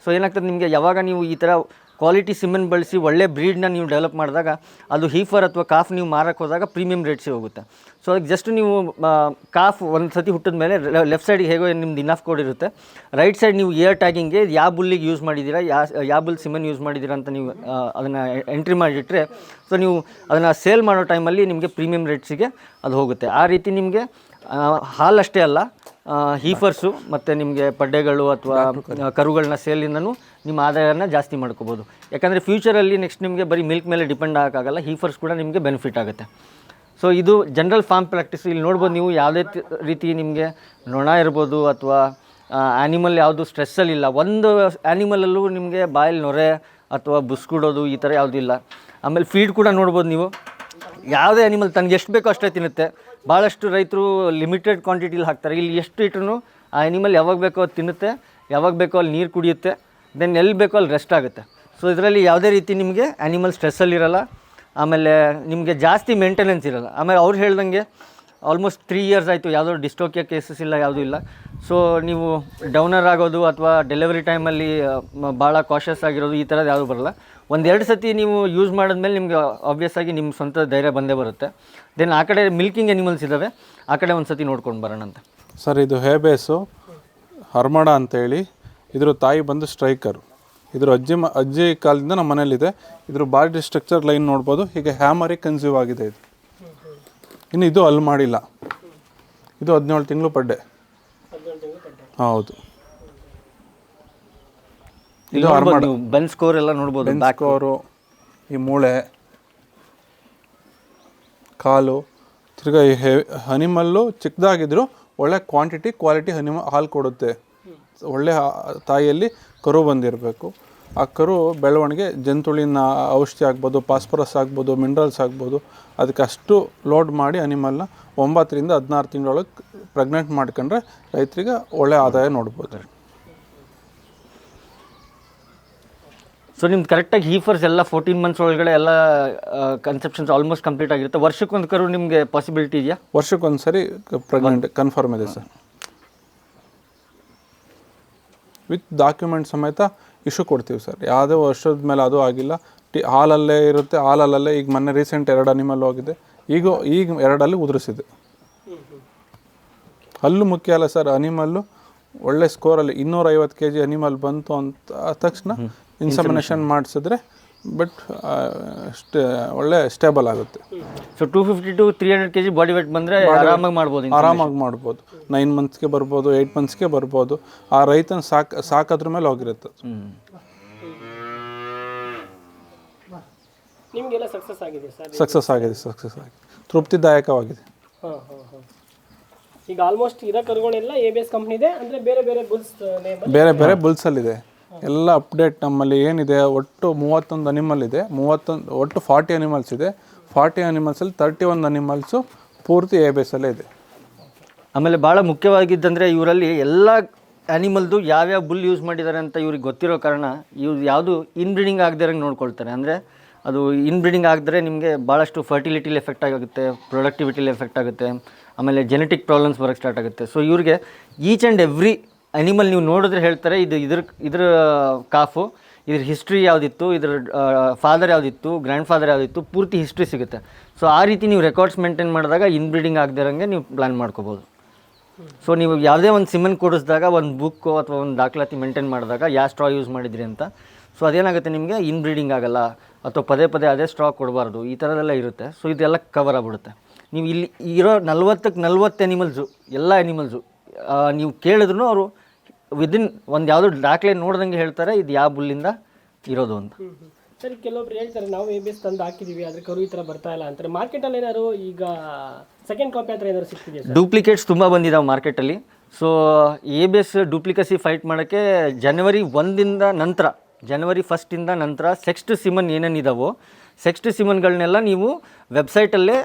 ಸೊ ಏನಾಗ್ತದೆ ನಿಮಗೆ ಯಾವಾಗ ನೀವು ಈ ಥರ ಕ್ವಾಲಿಟಿ ಸಿಮೆನ್ ಬಳಸಿ ಒಳ್ಳೆ ಬ್ರೀಡ್ನ ನೀವು ಡೆವಲಪ್ ಮಾಡಿದಾಗ, ಅದು ಹೀಫರ್ ಅಥವಾ ಕಾಫ್ ನೀವು ಮಾರಕ್ಕೆ ಹೋದಾಗ ಪ್ರೀಮಿಯಂ ರೇಟ್ಸಿಗೆ ಹೋಗುತ್ತೆ. ಸೊ ಅದಕ್ಕೆ ಜಸ್ಟ್ ನೀವು ಕಾಫ್ ಒಂದು ಸತಿ ಹುಟ್ಟಿದ ಮೇಲೆ ಲೆಫ್ಟ್ ಸೈಡಿಗೆ ಹೇಗೋ ನಿಮ್ದು ಇನಫ್ ಕೋಡ್ ಇರುತ್ತೆ. ರೈಟ್ ಸೈಡ್ ನೀವು ಏರ್ ಟ್ಯಾಗಿಂಗ್ಗೆ ಯಾವ ಬುಲ್ಲಿಗೆ ಯೂಸ್ ಮಾಡಿದ್ದೀರಾ ಯಾ ಯಾವ ಬುಲ್ ಸಿಮೆನ್ ಯೂಸ್ ಮಾಡಿದ್ದೀರಾ ಅಂತ ನೀವು ಅದನ್ನು ಎಂಟ್ರಿ ಮಾಡಿಟ್ರೆ ಸೊ ನೀವು ಅದನ್ನು ಸೇಲ್ ಮಾಡೋ ಟೈಮಲ್ಲಿ ನಿಮಗೆ ಪ್ರೀಮಿಯಂ ರೇಟ್ಸಿಗೆ ಅದು ಹೋಗುತ್ತೆ. ಆ ರೀತಿ ನಿಮಗೆ ಹಾಲಷ್ಟೇ ಅಲ್ಲ ಹೀಫರ್ಸು ಮತ್ತು ನಿಮಗೆ ಪಡ್ಡೆಗಳು ಅಥವಾ ಕರುಗಳನ್ನ ಸೇಲಿಂದನೂ ನಿಮ್ಮ ಆದಾಯನ ಜಾಸ್ತಿ ಮಾಡ್ಕೋಬೋದು. ಯಾಕಂದರೆ ಫ್ಯೂಚರಲ್ಲಿ ನೆಕ್ಸ್ಟ್ ನಿಮಗೆ ಬರೀ ಮಿಲ್ಕ್ ಮೇಲೆ ಡಿಪೆಂಡ್ ಆಗೋಕ್ಕಾಗಲ್ಲ ಹೀಫರ್ಸ್ ಕೂಡ ನಿಮಗೆ ಬೆನಿಫಿಟ್ ಆಗುತ್ತೆ. ಸೊ ಇದು ಜನರಲ್ ಫಾರ್ಮ್ ಪ್ರಾಕ್ಟೀಸ್ ಇಲ್ಲಿ ನೋಡ್ಬೋದು ನೀವು ಯಾವುದೇ ರೀತಿ ನಿಮಗೆ ನೊಣ ಇರ್ಬೋದು ಅಥವಾ ಆ್ಯನಿಮಲ್ ಯಾವುದು ಸ್ಟ್ರೆಸ್ಸಲ್ಲಿಲ್ಲ ಒಂದು ಆ್ಯನಿಮಲಲ್ಲೂ ನಿಮಗೆ ಬಾಯಲ್ಲಿ ನೊರೆ ಅಥವಾ ಬುಸ್ಕುಡೋದು ಈ ಥರ ಯಾವುದೂ ಇಲ್ಲ. ಆಮೇಲೆ ಫೀಡ್ ಕೂಡ ನೋಡ್ಬೋದು ನೀವು. ಯಾವುದೇ ಆ್ಯನಿಮಲ್ ತನಗೆ ಎಷ್ಟು ಬೇಕೋ ಅಷ್ಟೇ ತಿನ್ನುತ್ತೆ. ಭಾಳಷ್ಟು ರೈತರು ಲಿಮಿಟೆಡ್ ಕ್ವಾಂಟಿಟಿಲಿ ಹಾಕ್ತಾರೆ. ಇಲ್ಲಿ ಎಷ್ಟು ಇಟ್ರು ಆ ಆ್ಯನಿಮಲ್ ಯಾವಾಗ ಬೇಕೋ ಅದು ತಿನ್ನುತ್ತೆ, ಯಾವಾಗ ಬೇಕೋ ಅಲ್ಲಿ ನೀರು ಕುಡಿಯುತ್ತೆ ದೆನ್ ಎಲ್ಲಿ ಬೇಕೋ ಅಲ್ಲಿ ರೆಸ್ಟ್ ಆಗುತ್ತೆ. ಸೊ ಇದರಲ್ಲಿ ಯಾವುದೇ ರೀತಿ ನಿಮಗೆ ಆ್ಯನಿಮಲ್ ಸ್ಟ್ರೆಸ್ಸಲ್ಲಿರಲ್ಲ ಆಮೇಲೆ ನಿಮಗೆ ಜಾಸ್ತಿ ಮೇಂಟೆನೆನ್ಸ್ ಇರಲ್ಲ. ಆಮೇಲೆ ಅವ್ರು ಹೇಳ್ದಂಗೆ ಆಲ್ಮೋಸ್ಟ್ ತ್ರೀ ಇಯರ್ಸ್ ಆಯಿತು, ಯಾವುದೋ ಡಿಸ್ಟೋಕಿಯ ಕೇಸಸ್ ಇಲ್ಲ, ಯಾವುದೂ ಇಲ್ಲ. ಸೊ ನೀವು ಡೌನರ್ ಆಗೋದು ಅಥವಾ ಡೆಲಿವರಿ ಟೈಮಲ್ಲಿ ಭಾಳ ಕಾಷಸ್ ಆಗಿರೋದು ಈ ಥರದ್ದು ಯಾವುದೂ ಬರಲ್ಲ. ಒಂದೆರಡು ಸತಿ ನೀವು ಯೂಸ್ ಮಾಡಿದ್ಮೇಲೆ ನಿಮಗೆ ಆಬ್ವಿಯಸ್ ಆಗಿ ನಿಮ್ಮ ಸ್ವಂತ ಧೈರ್ಯ ಬಂದೇ ಬರುತ್ತೆ. ದೆನ್ ಆ ಕಡೆ ಮಿಲ್ಕಿಂಗ್ ಎನಿಮಲ್ಸ್ ಇದ್ದಾವೆ ಆ ಕಡೆ ಒಂದು ಸತಿ ನೋಡ್ಕೊಂಡು ಬರೋಣಂತೆ ಅಂತ. ಸರ್ ಇದು ಹೇಬೇಸು ಹರ್ಮಡ ಅಂತೇಳಿ ಇದ್ರ ತಾಯಿ ಬಂದು ಸ್ಟ್ರೈಕರ್ ಇದ್ರ ಅಜ್ಜಿ ಮ ಅಜ್ಜಿ ಕಾಲದಿಂದ ನಮ್ಮ ಮನೇಲಿದೆ ಇದ್ರ ಬಾಡಿ ಸ್ಟ್ರಕ್ಚರ್ ಲೈನ್ ನೋಡ್ಬೋದು ಹೀಗೆ ಹ್ಯಾಮರಿ ಕನ್ಸ್ಯೂವ್ ಆಗಿದೆ ಇದು. ಇನ್ನು ಇದು ಅಲ್ಲಿ ಮಾಡಿಲ್ಲ. ಇದು ಹದಿನೇಳು ತಿಂಗಳು ಪಡ್ಡೆ. ಹೌದು. ಇದು ಬೆನ್ ಸ್ಕೋರ್ ಎಲ್ಲ ನೋಡ್ಬೋದು ಸ್ಕೋರು ಈ ಮೂಳೆ. ಕಾಲು, ತಿರ್ಗಾ ಈ ಹೆ ಅನಿಮಲ್ಲು ಚಿಕ್ಕದಾಗಿದ್ರು ಒಳ್ಳೆ ಕ್ವಾಂಟಿಟಿ ಕ್ವಾಲಿಟಿ ಹನಿಮ, ಹಾಲು ಕೊಡುತ್ತೆ. ಒಳ್ಳೆ ತಾಯಿಯಲ್ಲಿ ಕರು ಬಂದಿರಬೇಕು. ಆ ಕರು ಬೆಳವಣಿಗೆ ಜಂತುಳಿನ ಔಷಧಿ ಆಗ್ಬೋದು ಫಾಸ್ಫರಸ್ ಆಗ್ಬೋದು ಮಿನರಲ್ಸ್ ಆಗ್ಬೋದು, ಅದಕ್ಕೆ ಅಷ್ಟು ಲೋಡ್ ಮಾಡಿ ಅನಿಮಲ್ನ ಒಂಬತ್ತರಿಂದ ಹದಿನಾರು ತಿಂಗಳೊಳಗೆ ಪ್ರೆಗ್ನೆಂಟ್ ಮಾಡ್ಕೊಂಡ್ರೆ ರೈತರಿಗೆ ಒಳ್ಳೆ ಆದಾಯ ನೋಡ್ಬೋದು. ಸೊ ನಿಮ್ದು ಕರೆಕ್ಟಾಗಿ ಹೀಫರ್ಸ್ ಎಲ್ಲ ಫೋರ್ಟೀನ್ ಮಂತ್ಸ್ ಒಳಗಡೆ ಎಲ್ಲ ಕನ್ಸೆಪ್ಷನ್ಸ್ ಆಲ್ಮೋಸ್ಟ್ ಕಂಪ್ಲೀಟ್ ಆಗಿರುತ್ತೆ. ವರ್ಷಕ್ಕೊಂದು ಕರು ನಿಮಗೆ ಪಾಸಿಬಿಲಿಟಿ ಇದೆಯಾ? ವರ್ಷಕ್ಕೊಂದು ಸರಿ ಪ್ರೆಗ್ನೆಂಟ್ ಕನ್ಫರ್ಮ್ ಇದೆ ಸರ್ ವಿತ್ ಡಾಕ್ಯುಮೆಂಟ್ ಸಮೇತ ಇಶ್ಯೂ ಕೊಡ್ತೀವಿ ಸರ್ ಯಾವುದೇ ವರ್ಷದ ಮೇಲೆ ಅದು ಆಗಿಲ್ಲ. ಟಿ ಹಾಲಲ್ಲೇ ಇರುತ್ತೆ. ಹಾಲಲ್ಲೇ ಈಗ ಮೊನ್ನೆ ರೀಸೆಂಟ್ ಎರಡು ಅನಿಮಲ್ ಹೋಗಿದೆ. ಈಗ ಈಗ ಎರಡಲ್ಲಿ ಉದುರಿಸಿದೆ. ಹಲ್ಲು ಮುಖ್ಯ ಅಲ್ಲ ಸರ್ ಅನಿಮಲ್ಲು ಒಳ್ಳೆ ಸ್ಕೋರಲ್ಲಿ ಇನ್ನೂರೈವತ್ತು ಕೆ ಜಿ ಅನಿಮಲ್ ಬಂತು ಅಂತ ತಕ್ಷಣ ಇನ್ಸಮಿನೇಷನ್ ಮಾಡಿಸಿದ್ರೆ ಬಟ್ ಸ್ಟೇ ಒಳ್ಳೆ ಸ್ಟೇಬಲ್ ಆಗುತ್ತೆ. So two fifty to three hundred K G body weight ಬಂದರೆ ಆರಾಮಾಗಿ ಮಾಡ್ಬೋದು ಆರಾಮಾಗಿ ಮಾಡ್ಬೋದು. ನೈನ್ ಮಂತ್ಸ್ಗೆ ಬರ್ಬೋದು ಏಯ್ಟ್ ಮಂತ್ಸ್ಗೆ ಬರ್ಬೋದು. ಆ ರೈತನ ಸಾಕು ಸಾಕೋದ್ರ ಮೇಲೆ ಹೋಗಿರುತ್ತೆ ಸಕ್ಸಸ್ ಆಗಿದೆ ಸರ್? ಸಕ್ಸಸ್ ಆಗಿದೆ ಸಕ್ಸಸ್ ಆಗಿದೆ. ತೃಪ್ತಿದಾಯಕವಾಗಿದೆ. ಹಾಂ ಹಾಂ ಹಾಂ. ಈಗ ಆಲ್ಮೋಸ್ಟ್ ಇರೋ ಕರುಗಳೆಲ್ಲ ಎ ಬಿ ಎಸ್ ಕಂಪ್ನಿದೆ ಅಂದರೆ ಬೇರೆ ಬೇರೆ ಬುಲ್ಸ್ ಬೇರೆ ಬೇರೆ ಬುಲ್ಸಲ್ಲಿದೆ. ಎಲ್ಲ ಅಪ್ಡೇಟ್ ನಮ್ಮಲ್ಲಿ ಏನಿದೆ, ಒಟ್ಟು ಮೂವತ್ತೊಂದು ಅನಿಮಲ್ ಇದೆ. ಮೂವತ್ತೊಂದು, ಒಟ್ಟು ಫಾರ್ಟಿ ಅನಿಮಲ್ಸ್ ಇದೆ. ಫಾರ್ಟಿ ಅನಿಮಲ್ಸಲ್ಲಿ ತರ್ಟಿ ಒಂದು ಅನಿಮಲ್ಸು ಪೂರ್ತಿ ಎ ಬೇಸಲ್ಲೇ ಇದೆ. ಆಮೇಲೆ ಭಾಳ ಮುಖ್ಯವಾಗಿದ್ದಂದರೆ ಇವರಲ್ಲಿ ಎಲ್ಲ ಆ್ಯನಿಮಲ್ದು ಯಾವ್ಯಾವ ಬುಲ್ ಯೂಸ್ ಮಾಡಿದ್ದಾರೆ ಅಂತ ಇವ್ರಿಗೆ ಗೊತ್ತಿರೋ ಕಾರಣ ಇವ್ರು ಯಾವುದು ಇನ್ಬ್ರೀಡಿಂಗ್ ಆಗದಿರಂಗೆ ನೋಡ್ಕೊಳ್ತಾರೆ. ಅಂದರೆ ಅದು ಇನ್ಬ್ರೀಡಿಂಗ್ ಆಗಿದ್ರೆ ನಿಮಗೆ ಭಾಳಷ್ಟು ಫರ್ಟಿಲಿಟಿಲಿ ಎಫೆಕ್ಟ್ ಆಗುತ್ತೆ ಪ್ರೊಡಕ್ಟಿವಿಟಿಲಿ ಎಫೆಕ್ಟ್ ಆಗುತ್ತೆ, ಆಮೇಲೆ ಜೆನೆಟಿಕ್ ಪ್ರಾಬ್ಲಮ್ಸ್ ಬರೋಕ್ಕೆ ಸ್ಟಾರ್ಟ್ ಆಗುತ್ತೆ. ಸೊ ಇವ್ರಿಗೆ ಈಚ್ ಆ್ಯಂಡ್ ಎವ್ರಿ ಅನಿಮಲ್ ನೀವು ನೋಡಿದ್ರೆ ಹೇಳ್ತಾರೆ, ಇದು ಇದ್ರ ಇದ್ರ ಕಾಫು, ಇದ್ರ ಹಿಸ್ಟ್ರಿ ಯಾವುದಿತ್ತು, ಇದ್ರ ಫಾದರ್ ಯಾವುದಿತ್ತು ಗ್ರ್ಯಾಂಡ್ ಫಾದರ್ ಯಾವುದಿತ್ತು, ಪೂರ್ತಿ ಹಿಸ್ಟ್ರಿ ಸಿಗುತ್ತೆ. ಸೊ ಆ ರೀತಿ ನೀವು ರೆಕಾರ್ಡ್ಸ್ ಮೇಂಟೈನ್ ಮಾಡಿದಾಗ ಇನ್ಬ್ರೀಡಿಂಗ್ ಆಗದಿರಂಗೆ ನೀವು ಪ್ಲ್ಯಾನ್ ಮಾಡ್ಕೋಬೋದು. ಸೊ ನೀವು ಯಾವುದೇ ಒಂದು ಸಿಮನ್ ಕೊಡಿಸಿದಾಗ, ಒಂದು ಬುಕ್ಕು ಅಥವಾ ಒಂದು ದಾಖಲಾತಿ ಮೇಂಟೈನ್ ಮಾಡಿದಾಗ ಯಾವ ಸ್ಟ್ರಾ ಯೂಸ್ ಮಾಡಿದ್ರಿ ಅಂತ. ಸೊ ಅದೇನಾಗುತ್ತೆ ನಿಮಗೆ? ಇನ್ಬ್ರೀಡಿಂಗ್ ಆಗಲ್ಲ, ಅಥವಾ ಪದೇ ಪದೇ ಅದೇ ಸ್ಟ್ರಾ ಕೊಡಬಾರ್ದು, ಈ ಥರದೆಲ್ಲ ಇರುತ್ತೆ. ಸೊ ಇದೆಲ್ಲ ಕವರ್ ಆಗ್ಬಿಡುತ್ತೆ. ನೀವು ಇಲ್ಲಿ ಇರೋ ನಲ್ವತ್ತಕ್ಕೆ ನಲ್ವತ್ತು ಎನಿಮಲ್ಸು ಎಲ್ಲ ಎನಿಮಲ್ಸು ನೀವು ಕೇಳಿದ್ರು ಅವರು ವಿದಿನ್ ಒಂದು ಯಾವುದೋ ದಾಖಲೆ ನೋಡ್ದಂಗೆ ಹೇಳ್ತಾರೆ ಇದು ಯಾವ ಬುಲ್ಲಿಂದ ಇರೋದು ಅಂತ. ಸರಿ ಕೆಲವೊಬ್ರು ಹೇಳ್ತಾರೆ ನಾವು ಎ ಬಿ ಎಸ್ ತಂದು ಹಾಕಿದೀವಿ ಆದರೆ ಕರು ಈ ಥರ ಬರ್ತಾ ಇಲ್ಲ ಅಂತಾರೆ. ಮಾರ್ಕೆಟಲ್ಲಿ ಏನಾದ್ರು ಈಗ ಸೆಕೆಂಡ್ ಕಾಪಿ ಹತ್ರ ಏನಾದ್ರು ಸಿಗ್ತಿದೆಯಾ ಸರ್? ಡೂಪ್ಲಿಕೇಟ್ಸ್ ತುಂಬ ಬಂದಿದ್ದಾವೆ ಮಾರ್ಕೆಟಲ್ಲಿ so A B S duplicacy fight ಮಾಡೋಕ್ಕೆ ಜನವರಿ ಒಂದಿಂದ ನಂತರ ಜನವರಿ ಫಸ್ಟಿಂದ ನಂತರ ಸೆಕ್ಸ್ಟ್ ಸಿಮನ್ ಏನೇನಿದಾವೋ ಸೆಕ್ಸ್ಟ್ ಸಿಮನ್ಗಳನ್ನೆಲ್ಲ ನೀವು ವೆಬ್ಸೈಟಲ್ಲೇ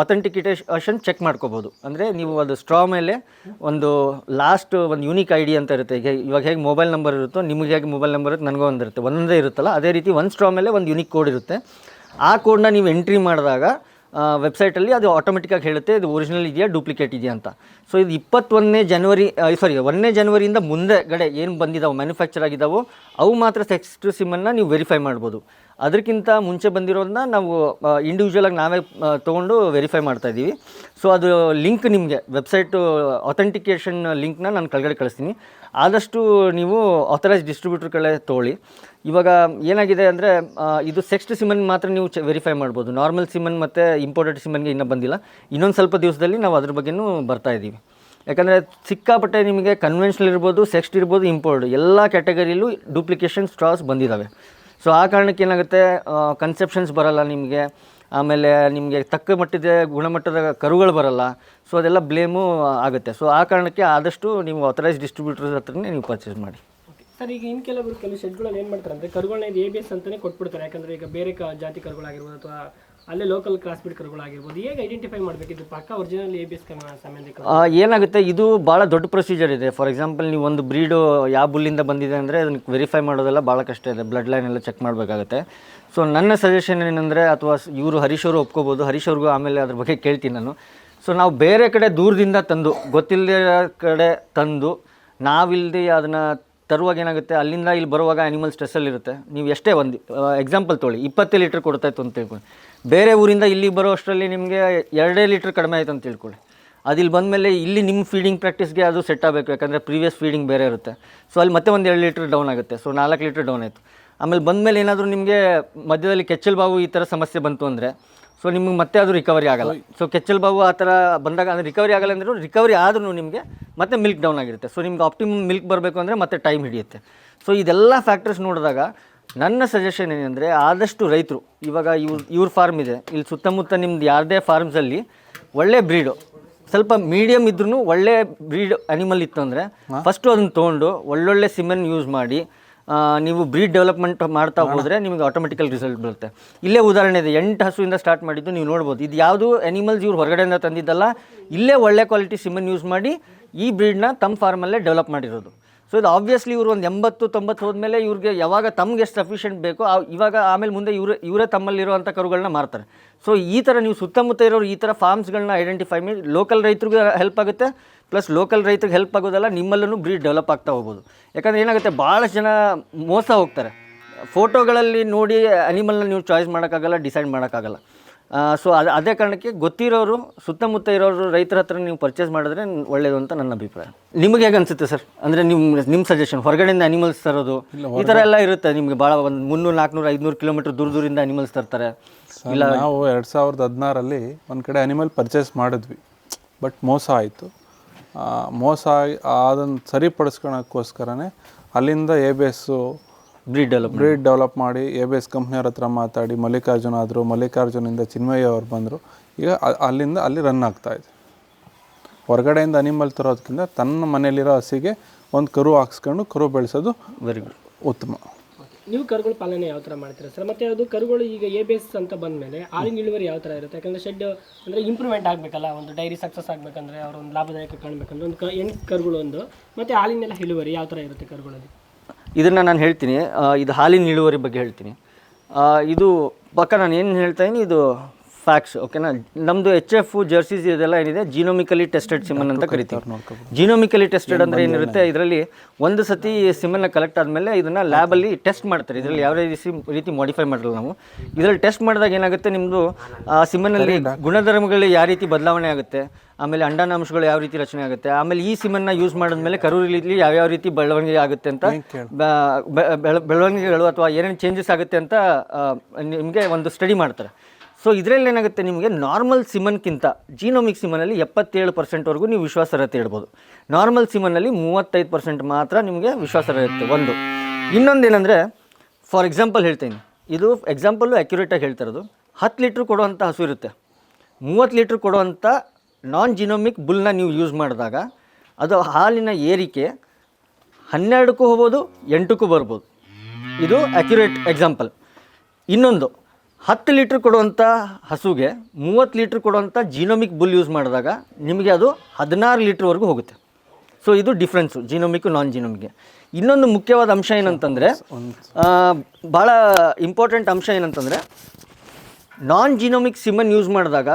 ಅಥೆಂಟಿಕೇಟೇಷನ್ ಚೆಕ್ ಮಾಡ್ಕೋಬೋದು. ಅಂದರೆ ನೀವು ಅದು ಸ್ಟ್ರಾ ಮೇಲೆ ಒಂದು ಲಾಸ್ಟ್ ಒಂದು ಯೂನಿಕ್ ಐ ಡಿ ಅಂತ ಇರುತ್ತೆ. ಇವಾಗ ಹೇಗೆ ಮೊಬೈಲ್ ನಂಬರ್ ಇರುತ್ತೋ, ನಿಮಗೆ ಹೇಗೆ ಮೊಬೈಲ್ ನಂಬರ್ ಇರುತ್ತೆ, ನನಗೂ ಒಂದಿರುತ್ತೆ ಒಂದೇ ಇರುತ್ತಲ್ಲ, ಅದೇ ರೀತಿ ಒಂದು ಸ್ಟ್ರಾ ಮೇಲೆ ಒಂದು ಯೂನಿಕ್ ಕೋಡ್ ಇರುತ್ತೆ. ಆ ಕೋಡ್ನ ನೀವು ಎಂಟ್ರಿ ಮಾಡಿದಾಗ ವೆಬ್ಸೈಟಲ್ಲಿ ಅದು ಆಟೋಮೆಟಿಕಾಗಿ ಹೇಳುತ್ತೆ, ಇದು ಒರಿಜಿನಲ್ ಇದೆಯಾ ಡೂಪ್ಲಿಕೇಟ್ ಇದೆಯಾ ಅಂತ. ಸೊ ಇದು ಇಪ್ಪತ್ತೊಂದನೇ ಜನವರಿ ಸಾರಿ ಒಂದನೇ ಜನವರಿಯಿಂದ ಮುಂದೆಗಡೆ ಏನು ಬಂದಿದ್ದಾವೆ ಮ್ಯಾನುಫ್ಯಾಕ್ಚರ್ ಆಗಿದ್ದಾವೋ ಅವು ಮಾತ್ರ ಸೆಕ್ಸ್ಟ್ ಸಿಮ್ಮನ್ನು ನೀವು ವೆರಿಫೈ ಮಾಡ್ಬೋದು. ಅದಕ್ಕಿಂತ ಮುಂಚೆ ಬಂದಿರೋದನ್ನ ನಾವು ಇಂಡಿವಿಜುವಲಾಗಿ ನಾವೇ ತೊಗೊಂಡು ವೆರಿಫೈ ಮಾಡ್ತಾ ಇದ್ದೀವಿ. ಸೊ ಅದು ಲಿಂಕ್ ನಿಮಗೆ ವೆಬ್ಸೈಟು ಅಥೆಂಟಿಕೇಷನ್ ಲಿಂಕ್ನ ನಾನು ಕೆಳಗಡೆ ಕಳಿಸ್ತೀನಿ. ಆದಷ್ಟು ನೀವು ಆಥರೈಸ್ ಡಿಸ್ಟ್ರಿಬ್ಯೂಟರ್ ಕಡೆ ತೊಗೊಳ್ಳಿ. ಇವಾಗ ಏನಾಗಿದೆ ಅಂದರೆ ಇದು ಸೆಕ್ಸ್ಟ್ ಸಿಮನ್ ಮಾತ್ರ ನೀವು ಚೆ ವೆರಿಫೈ ಮಾಡ್ಬೋದು. ನಾರ್ಮಲ್ ಸಿಮನ್ ಮತ್ತು ಇಂಪೋರ್ಟೆಡ್ ಸಿಮನ್ಗೆ ಇನ್ನೂ ಬಂದಿಲ್ಲ. ಇನ್ನೊಂದು ಸ್ವಲ್ಪ ದಿವಸದಲ್ಲಿ ನಾವು ಅದ್ರ ಬಗ್ಗೆನೂ ಬರ್ತಾ ಇದ್ದೀವಿ. ಯಾಕಂದರೆ ಸಿಕ್ಕಾಪಟ್ಟೆ ನಿಮಗೆ ಕನ್ವೆನ್ಷನಲ್ ಇರ್ಬೋದು ಸೆಕ್ಸ್ಟ್ ಇರ್ಬೋದು ಇಂಪೋರ್ಟ್ ಎಲ್ಲ ಕ್ಯಾಟಗರಿಲೂ ಡೂಪ್ಲಿಕೇಶನ್ ಸ್ಟ್ರಾಸ್ ಬಂದಿದ್ದಾವೆ ಸೊ ಆ ಕಾರಣಕ್ಕೆ ಏನಾಗುತ್ತೆ ಕನ್ಸೆಪ್ಷನ್ಸ್ ಬರಲ್ಲ ನಿಮಗೆ. ಆಮೇಲೆ ನಿಮಗೆ ತಕ್ಕ ಮಟ್ಟದ ಗುಣಮಟ್ಟದ ಕರುಗಳು ಬರಲ್ಲ. ಸೊ ಅದೆಲ್ಲ ಬ್ಲೇಮು ಆಗುತ್ತೆ. ಸೊ ಆ ಕಾರಣಕ್ಕೆ ಆದಷ್ಟು ನೀವು ಆಥರೈಸ್ ಡಿಸ್ಟ್ರಿಬ್ಯೂಟರ್ಸ್ ಹತ್ರನೇ ನೀವು ಪರ್ಚೇಸ್ ಮಾಡಿ. ಸರ್, ಈಗ ಇನ್ನು ಕೆಲವರು ಕೆಲವು ಶೆಡ್ಗಳಲ್ಲಿ ಏನು ಮಾಡ್ತಾರೆ ಅಂದರೆ ಕರುಗಳನ್ನ ಎ ಬಿ ಎಸ್ ಅಂತಲೇ ಕೊಟ್ಬಿಡ್ತಾರೆ. ಯಾಕಂದರೆ ಈಗ ಬೇರೆ ಕ, ಜಾತಿ ಕರುಗಳಾಗಿರ್ಬೋದು ಅಥವಾ ಅಲ್ಲೇ ಲೋಕಲ್ ಕ್ರಾಸ್ ಬೀಡ್ ಕರುಗಳಾಗಿರ್ಬೋದು ಹೇಗೆ ಐಡೆಂಟಿಫೈ ಮಾಡಬೇಕು ಪಕ್ಕ ಒರಿಜಿನಲ್ ಎ ಬಿ ಎಸ್ ಸಂಬಂಧಿಕ ಏನಾಗುತ್ತೆ? ಇದು ಭಾಳ ದೊಡ್ಡ ಪ್ರೊಸೀಜರ್ ಇದೆ. ಫಾರ್ ಎಕ್ಸಾಂಪಲ್ ನೀವು ಒಂದು ಬ್ರೀಡು ಯಾವ ಬುಲ್ಲಿಂದ ಬಂದಿದೆ ಅಂದರೆ ಅದನ್ನು ವೆರಿಫೈ ಮಾಡೋದೆಲ್ಲ ಭಾಳ ಕಷ್ಟ ಇದೆ. ಬ್ಲಡ್ ಲೈನ್ ಎಲ್ಲ ಚೆಕ್ ಮಾಡಬೇಕಾಗುತ್ತೆ. ಸೊ ನನ್ನ ಸಜೆಷನ್ ಏನಂದರೆ, ಅಥವಾ ಇವರು ಹರೀಶ್ ಅವರು ಒಪ್ಕೋಬೋದು. ಹರೀಶ್ ಅವ್ರಿಗೂ ಆಮೇಲೆ ಅದ್ರ ಬಗ್ಗೆ ಕೇಳ್ತೀನಿ ನಾನು. ಸೊ ನಾವು ಬೇರೆ ಕಡೆ ದೂರದಿಂದ ತಂದು, ಗೊತ್ತಿಲ್ಲದೆ ಕಡೆ ತಂದು ನಾವಿಲ್ಲದೆ ಅದನ್ನು ತರುವಾಗ ಏನಾಗುತ್ತೆ? ಅಲ್ಲಿಂದ ಇಲ್ಲಿ ಬರುವಾಗ ಆ್ಯನಿಮಲ್ ಸ್ಟ್ರೆಸ್ಸಲ್ಲಿ ಇರುತ್ತೆ. ನೀವು ಎಷ್ಟೇ ಒಂದು ಎಕ್ಸಾಂಪಲ್ ತೊಗೊಳ್ಳಿ ಇಪ್ಪತ್ತೇ ಲೀಟ್ರ್ ಕೊಡ್ತಾಯಿತ್ತು ಅಂತ ತಿಳ್ಕೊಳ್ಳಿ. ಬೇರೆ ಊರಿಂದ ಇಲ್ಲಿಗೆ ಬರೋ ಅಷ್ಟರಲ್ಲಿ ನಿಮಗೆ ಎರಡೇ ಲೀಟ್ರ್ ಕಡಿಮೆ ಆಯಿತು ಅಂತ ತಿಳ್ಕೊಳ್ಳಿ. ಅದು ಇಲ್ಲಿ ಬಂದಮೇಲೆ ಇಲ್ಲಿ ನಿಮ್ಮ ಫೀಡಿಂಗ್ ಪ್ರಾಕ್ಟೀಸ್ಗೆ ಅದು ಸೆಟ್ ಆಗಬೇಕು. ಯಾಕಂದರೆ ಪ್ರೀವಿಯಸ್ ಫೀಡಿಂಗ್ ಬೇರೆ ಇರುತ್ತೆ. ಸೊ ಅಲ್ಲಿ ಮತ್ತೆ ಒಂದು ಎರಡು ಲೀಟ್ರ್ ಡೌನ್ ಆಗುತ್ತೆ. ಸೊ ನಾಲ್ಕು ಲೀಟ್ರ್ ಡೌನ್ ಆಯಿತು. ಆಮೇಲೆ ಬಂದಮೇಲೆ ಏನಾದರೂ ನಿಮಗೆ ಮಧ್ಯದಲ್ಲಿ ಕೆಚ್ಚಲ್ ಬಾವು ಈ ಥರ ಸಮಸ್ಯೆ ಬಂತು ಅಂದರೆ ಸೊ ನಿಮಗೆ ಮತ್ತೆ ಅದು ರಿಕವರಿ ಆಗಲ್ಲ. ಸೊ ಕೆಚ್ಚಲ್ ಬಾವು ಆ ಥರ ಬಂದಾಗ ಅಂದರೆ ರಿಕವರಿ ಆಗಲ್ಲ ಅಂದರೂ ರಿಕವರಿ ಆದ್ರೂ ನಿಮಗೆ ಮತ್ತೆ ಮಿಲ್ಕ್ ಡೌನ್ ಆಗಿರುತ್ತೆ. ಸೊ ನಿಮ್ಗೆ ಆಪ್ಟಿಮಮ್ ಮಿಲ್ಕ್ ಬರಬೇಕು ಅಂದರೆ ಮತ್ತೆ ಟೈಮ್ ಹಿಡಿಯುತ್ತೆ. ಸೊ ಇದೆಲ್ಲ ಫ್ಯಾಕ್ಟರ್ಸ್ ನೋಡಿದಾಗ ನನ್ನ ಸಜೆಷನ್ ಏನಂದರೆ ಆದಷ್ಟು ರೈತರು ಇವಾಗ ಇವ್ರ ಇವ್ರ ಫಾರ್ಮ್ ಇದೆ. ಇಲ್ಲಿ ಸುತ್ತಮುತ್ತ ನಿಮ್ದು ಯಾರದೇ ಫಾರ್ಮ್ಸಲ್ಲಿ ಒಳ್ಳೆ ಬ್ರೀಡು ಸ್ವಲ್ಪ ಮೀಡಿಯಮ್ ಇದ್ರೂ ಒಳ್ಳೆ ಬ್ರೀಡ್ ಅನಿಮಲ್ ಇತ್ತು ಅಂದರೆ ಫಸ್ಟು ಅದನ್ನು ತೊಗೊಂಡು ಒಳ್ಳೊಳ್ಳೆ ಸಿಮೆನ್ ಯೂಸ್ ಮಾಡಿ ನೀವು ಬ್ರೀಡ್ ಡೆವಲಪ್ಮೆಂಟ್ ಮಾಡ್ತಾ ಹೋದರೆ ನಿಮಗೆ ಆಟೋಮೆಟಿಕಲ್ ರಿಸಲ್ಟ್ ಬರುತ್ತೆ ಇಲ್ಲೇ ಉದಾಹರಣೆ ಇದೆ ಎಂಟು ಹಸುವಿಂದ ಸ್ಟಾರ್ಟ್ ಮಾಡಿದ್ದು ನೀವು ನೋಡ್ಬೋದು. ಇದು ಯಾವುದು ಅನಿಮಲ್ಸ್ ಇವ್ರು ಹೊರಗಡೆಯಿಂದ ತಂದಿದ್ದಲ್ಲ ಇಲ್ಲೇ ಒಳ್ಳೆ ಕ್ವಾಲಿಟಿ ಸಿಮನ್ ಯೂಸ್ ಮಾಡಿ ಈ ಬ್ರೀಡ್ನ ತಮ್ಮ ಫಾರ್ಮಲ್ಲೇ ಡೆವಲಪ್ ಮಾಡಿರೋದು. ಸೊ ಇದು ಆಬ್ವಿಯಸ್ಲಿ ಇವರು ಒಂದು ಎಂಬತ್ತು, ತೊಂಬತ್ತು ಹೋದ್ಮೇಲೆ ಇವ್ರಿಗೆ ಯಾವಾಗ ತಮ್ಗೆ ಎಷ್ಟು ಸಫಿಷಿಯೆಂಟ್ ಬೇಕೋ ಇವಾಗ ಆಮೇಲೆ ಮುಂದೆ ಇವರು, ಇವರೇ ತಮ್ಮಲ್ಲಿರುವಂಥ ಕರುಗಳನ್ನ ಮಾರ್ತಾರೆ. ಸೊ ಈ ಥರ ನೀವು ಸುತ್ತಮುತ್ತ ಇರೋರು ಈ ಥರ ಫಾರ್ಮ್ಸ್ಗಳನ್ನ ಐಡೆಂಟಿಫೈ ಮಾಡಿ ಲೋಕಲ್ ರೈತರಿಗೂ ಹೆಲ್ಪ್ ಆಗುತ್ತೆ ಪ್ಲಸ್ ಲೋಕಲ್ ರೈತರಿಗೆ ಹೆಲ್ಪ್ ಆಗೋದಲ್ಲ, ನಿಮ್ಮಲ್ಲೂ ಬ್ರೀಡ್ ಡೆವಲಪ್ ಆಗ್ತಾ ಹೋಗ್ಬೋದು. ಯಾಕಂದರೆ ಏನಾಗುತ್ತೆ ಭಾಳಷ್ಟು ಜನ ಮೋಸ ಹೋಗ್ತಾರೆ. ಫೋಟೋಗಳಲ್ಲಿ ನೋಡಿ ಅನಿಮಲ್ನ ನೀವು ಚಾಯ್ಸ್ ಮಾಡೋಕ್ಕಾಗಲ್ಲ ಡಿಸೈಡ್ ಮಾಡೋಕ್ಕಾಗಲ್ಲ. ಸೊ ಅದು ಅದೇ ಕಾರಣಕ್ಕೆ ಗೊತ್ತಿರೋರು ಸುತ್ತಮುತ್ತ ಇರೋರು ರೈತರ ಹತ್ರ ನೀವು ಪರ್ಚೇಸ್ ಮಾಡಿದ್ರೆ ಒಳ್ಳೆಯದು ಅಂತ ನನ್ನ ಅಭಿಪ್ರಾಯ. ನಿಮಗೆ ಹೇಗೆ ಅನಿಸುತ್ತೆ ಸರ್? ಅಂದರೆ ನಿಮ್ಮ ನಿಮ್ಮ ಸಜೆಷನ್ ಹೊರಗಡೆಯಿಂದ ಅನಿಮಲ್ಸ್ ತರೋದು ಈ ಥರ ಎಲ್ಲ ಇರುತ್ತೆ ನಿಮಗೆ ಭಾಳ ಒಂದು ಮುನ್ನೂರು ನಾಲ್ಕುನೂರು ಐದುನೂರು ಕಿಲೋಮೀಟ್ರ್ ದೂರ ದೂರಿಂದ ಅನಿಮಲ್ಸ್ ತರ್ತಾರೆ. ಇಲ್ಲ ನಾವು ಎರಡು ಸಾವಿರದ ಹದಿನಾರಲ್ಲಿ ಒಂದು ಕಡೆ ಅನಿಮಲ್ ಪರ್ಚೇಸ್ ಮಾಡಿದ್ವಿ. ಬಟ್ ಮೋಸ ಆಯಿತು. ಮೋಸ ಅದನ್ನು ಸರಿಪಡಿಸ್ಕೊಳಕ್ಕೋಸ್ಕರನೇ ಅಲ್ಲಿಂದ A B S breed develop breed develop ಮಾಡಿ ಎ ಬಿ ಎಸ್ ಕಂಪ್ನಿಯವ್ರ ಹತ್ರ ಮಾತಾಡಿ ಮಲ್ಲಿಕಾರ್ಜುನ ಆದರು ಮಲ್ಲಿಕಾರ್ಜುನಿಂದ ಚಿನ್ಮಯ್ಯ ಅವ್ರು ಬಂದರು ಈಗ ಅಲ್ಲಿಂದ ಅಲ್ಲಿ ರನ್ ಆಗ್ತಾ ಇದೆ. ಹೊರಗಡೆಯಿಂದ ಅನಿಮಲ್ ತರೋದಕ್ಕಿಂತ ತನ್ನ ಮನೆಯಲ್ಲಿರೋ ಹಸಿಗೆ ಒಂದು ಕರು ಹಾಕ್ಸ್ಕೊಂಡು ಕರು ಬೆಳೆಸೋದು ವೆರಿ ಗುಡ್ ಉತ್ತಮ. ನೀವು ಕರುಗಳು ಪಾಲನೆ ಯಾವ ಥರ ಮಾಡ್ತೀರಾ ಸರ್? ಮತ್ತೆ ಅದು ಕರುಗಳು ಈಗ ಎ ಬಿ ಎಸ್ ಅಂತ ಬಂದಮೇಲೆ ಹಾಲಿನ ಇಳುವರಿ ಯಾವ ಥರ ಇರುತ್ತೆ? ಯಾಕಂದರೆ ಶೆಡ್ ಅಂದರೆ ಇಂಪ್ರೂವ್ಮೆಂಟ್ ಆಗಬೇಕಲ್ಲ ಒಂದು ಡೈರಿ ಸಕ್ಸಸ್ ಆಗಬೇಕಂದ್ರೆ ಅವ್ರ ಒಂದು ಲಾಭದಾಯಕ ಕಾಣಬೇಕಂದ್ರೆ ಒಂದು ಕ ಎಂಟು ಕರುಗಳು ಒಂದು ಮತ್ತು ಹಾಲಿನೆಲ್ಲ ಇಳುವರಿ ಯಾವ ಥರ ಇರುತ್ತೆ ಕರುಗಳಲ್ಲಿ? ಇದನ್ನು ನಾನು ಹೇಳ್ತೀನಿ. ಇದು ಹಾಲಿನ ಇಳುವರಿ ಬಗ್ಗೆ ಹೇಳ್ತೀನಿ. ಇದು ಪಕ್ಕ ನಾನು ಏನು ಹೇಳ್ತಾ ಇದ್ದೀನಿ ಇದು ಫ್ಯಾಕ್ಟ್ಸ್ ಓಕೆನಾ ನಮ್ಮದು ಎಚ್ ಎಫ್ ಜರ್ಸೀಸ್ ಇದೆಲ್ಲ ಏನಿದೆ? ಜಿನೋಮಿಕಲಿ ಟೆಸ್ಟೆಡ್ ಸಿಮನ್ ಅಂತ ಕರಿತೀವಿ. ಜಿನೋಮಿಕಲಿ ಟೆಸ್ಟೆಡ್ ಅಂದರೆ ಏನಿರುತ್ತೆ? ಇದರಲ್ಲಿ ಒಂದು ಸತಿ ಸಿಮನ್ನ ಕಲೆಕ್ಟ್ ಆದಮೇಲೆ ಇದನ್ನು ಲ್ಯಾಬಲ್ಲಿ ಟೆಸ್ಟ್ ಮಾಡ್ತಾರೆ. ಇದರಲ್ಲಿ ಯಾವುದೇ ರೀತಿ ರೀತಿ ಮಾಡಿಫೈ ಮಾಡಲ್ಲ ನಾವು. ಇದರಲ್ಲಿ ಟೆಸ್ಟ್ ಮಾಡಿದಾಗ ಏನಾಗುತ್ತೆ? ನಿಮ್ಮದು ಆ ಸಿಮನ್ನಲ್ಲಿ ಗುಣಧರ್ಮಗಳು ಯಾವ ರೀತಿ ಬದಲಾವಣೆ ಆಗುತ್ತೆ? ಆಮೇಲೆ ಅಂಡಾನಾಂಶಗಳು ಯಾವ ರೀತಿ ರಚನೆ ಆಗುತ್ತೆ? ಆಮೇಲೆ ಈ ಸಿಮನ್ನ ಯೂಸ್ ಮಾಡಿದ್ಮೇಲೆ ಕರೂರಿಲಿ ಯಾವ್ಯಾವ ರೀತಿ ಬೆಳವಣಿಗೆ ಆಗುತ್ತೆ ಅಂತ ಬೆಳವಣಿಗೆಗಳು ಅಥವಾ ಏನೇನು ಚೇಂಜಸ್ ಆಗುತ್ತೆ ಅಂತ ನಿಮಗೆ ಒಂದು ಸ್ಟಡಿ ಮಾಡ್ತಾರೆ. ಸೊ ಇದರಲ್ಲಿ ಏನಾಗುತ್ತೆ ನಿಮಗೆ ನಾರ್ಮಲ್ ಸಿಮನ್ಗಿಂತ ಜೀನೋಮಿಕ್ ಸಿಮನಲ್ಲಿ ಎಪ್ಪತ್ತೇಳು ಪರ್ಸೆಂಟ್ವರೆಗೂ ನೀವು ವಿಶ್ವಾಸಾರ್ಹತೆ ಇಡ್ಬೋದು. ನಾರ್ಮಲ್ ಸಿಮನಲ್ಲಿ ಮೂವತ್ತೈದು ಪರ್ಸೆಂಟ್ ಮಾತ್ರ ನಿಮಗೆ ವಿಶ್ವಾಸಾರ್ಹತೆ ಒಂದು. ಇನ್ನೊಂದೇನೆಂದರೆ ಫಾರ್ ಎಕ್ಸಾಂಪಲ್ ಹೇಳ್ತೀನಿ. ಇದು ಎಕ್ಸಾಂಪಲ್ಲು ಅಕ್ಯುರೇಟಾಗಿ ಹೇಳ್ತಿರೋದು ಹತ್ತು ಲೀಟ್ರ್ ಕೊಡುವಂಥ ಹಸು ಇರುತ್ತೆ. ಮೂವತ್ತು ಲೀಟ್ರ್ ಕೊಡುವಂಥ ನಾನ್ ಜಿನೋಮಿಕ್ ಬುಲ್ನ ನೀವು ಯೂಸ್ ಮಾಡಿದಾಗ, ಅದು ಹಾಲಿನ ಏರಿಕೆ ಹನ್ನೆರಡಕ್ಕೂ ಹೋಗ್ಬೋದು, ಎಂಟಕ್ಕೂ ಬರ್ಬೋದು. ಇದು ಅಕ್ಯುರೇಟ್ ಎಕ್ಸಾಂಪಲ್ ಇನ್ನೊಂದು ಹತ್ತು ಲೀಟ್ರ್ ಕೊಡುವಂಥ ಹಸುಗೆ ಮೂವತ್ತು ಲೀಟ್ರ್ ಕೊಡುವಂಥ ಜೀನೋಮಿಕ್ ಬುಲ್ ಯೂಸ್ ಮಾಡಿದಾಗ ನಿಮಗೆ ಅದು ಹದಿನಾರು ಲೀಟ್ರ್ವರೆಗೂ ಹೋಗುತ್ತೆ. ಸೊ ಇದು ಡಿಫ್ರೆನ್ಸು ಜೀನೋಮಿಕ್ ನಾನ್ ಜೀನೋಮಿಕ್ಗೆ ಇನ್ನೊಂದು ಮುಖ್ಯವಾದ ಅಂಶ ಏನಂತಂದರೆ ಭಾಳ ಇಂಪಾರ್ಟೆಂಟ್ ಅಂಶ ಏನಂತಂದರೆ ನಾನ್ ಜಿನೋಮಿಕ್ ಸಿಮನ್ ಯೂಸ್ ಮಾಡಿದಾಗ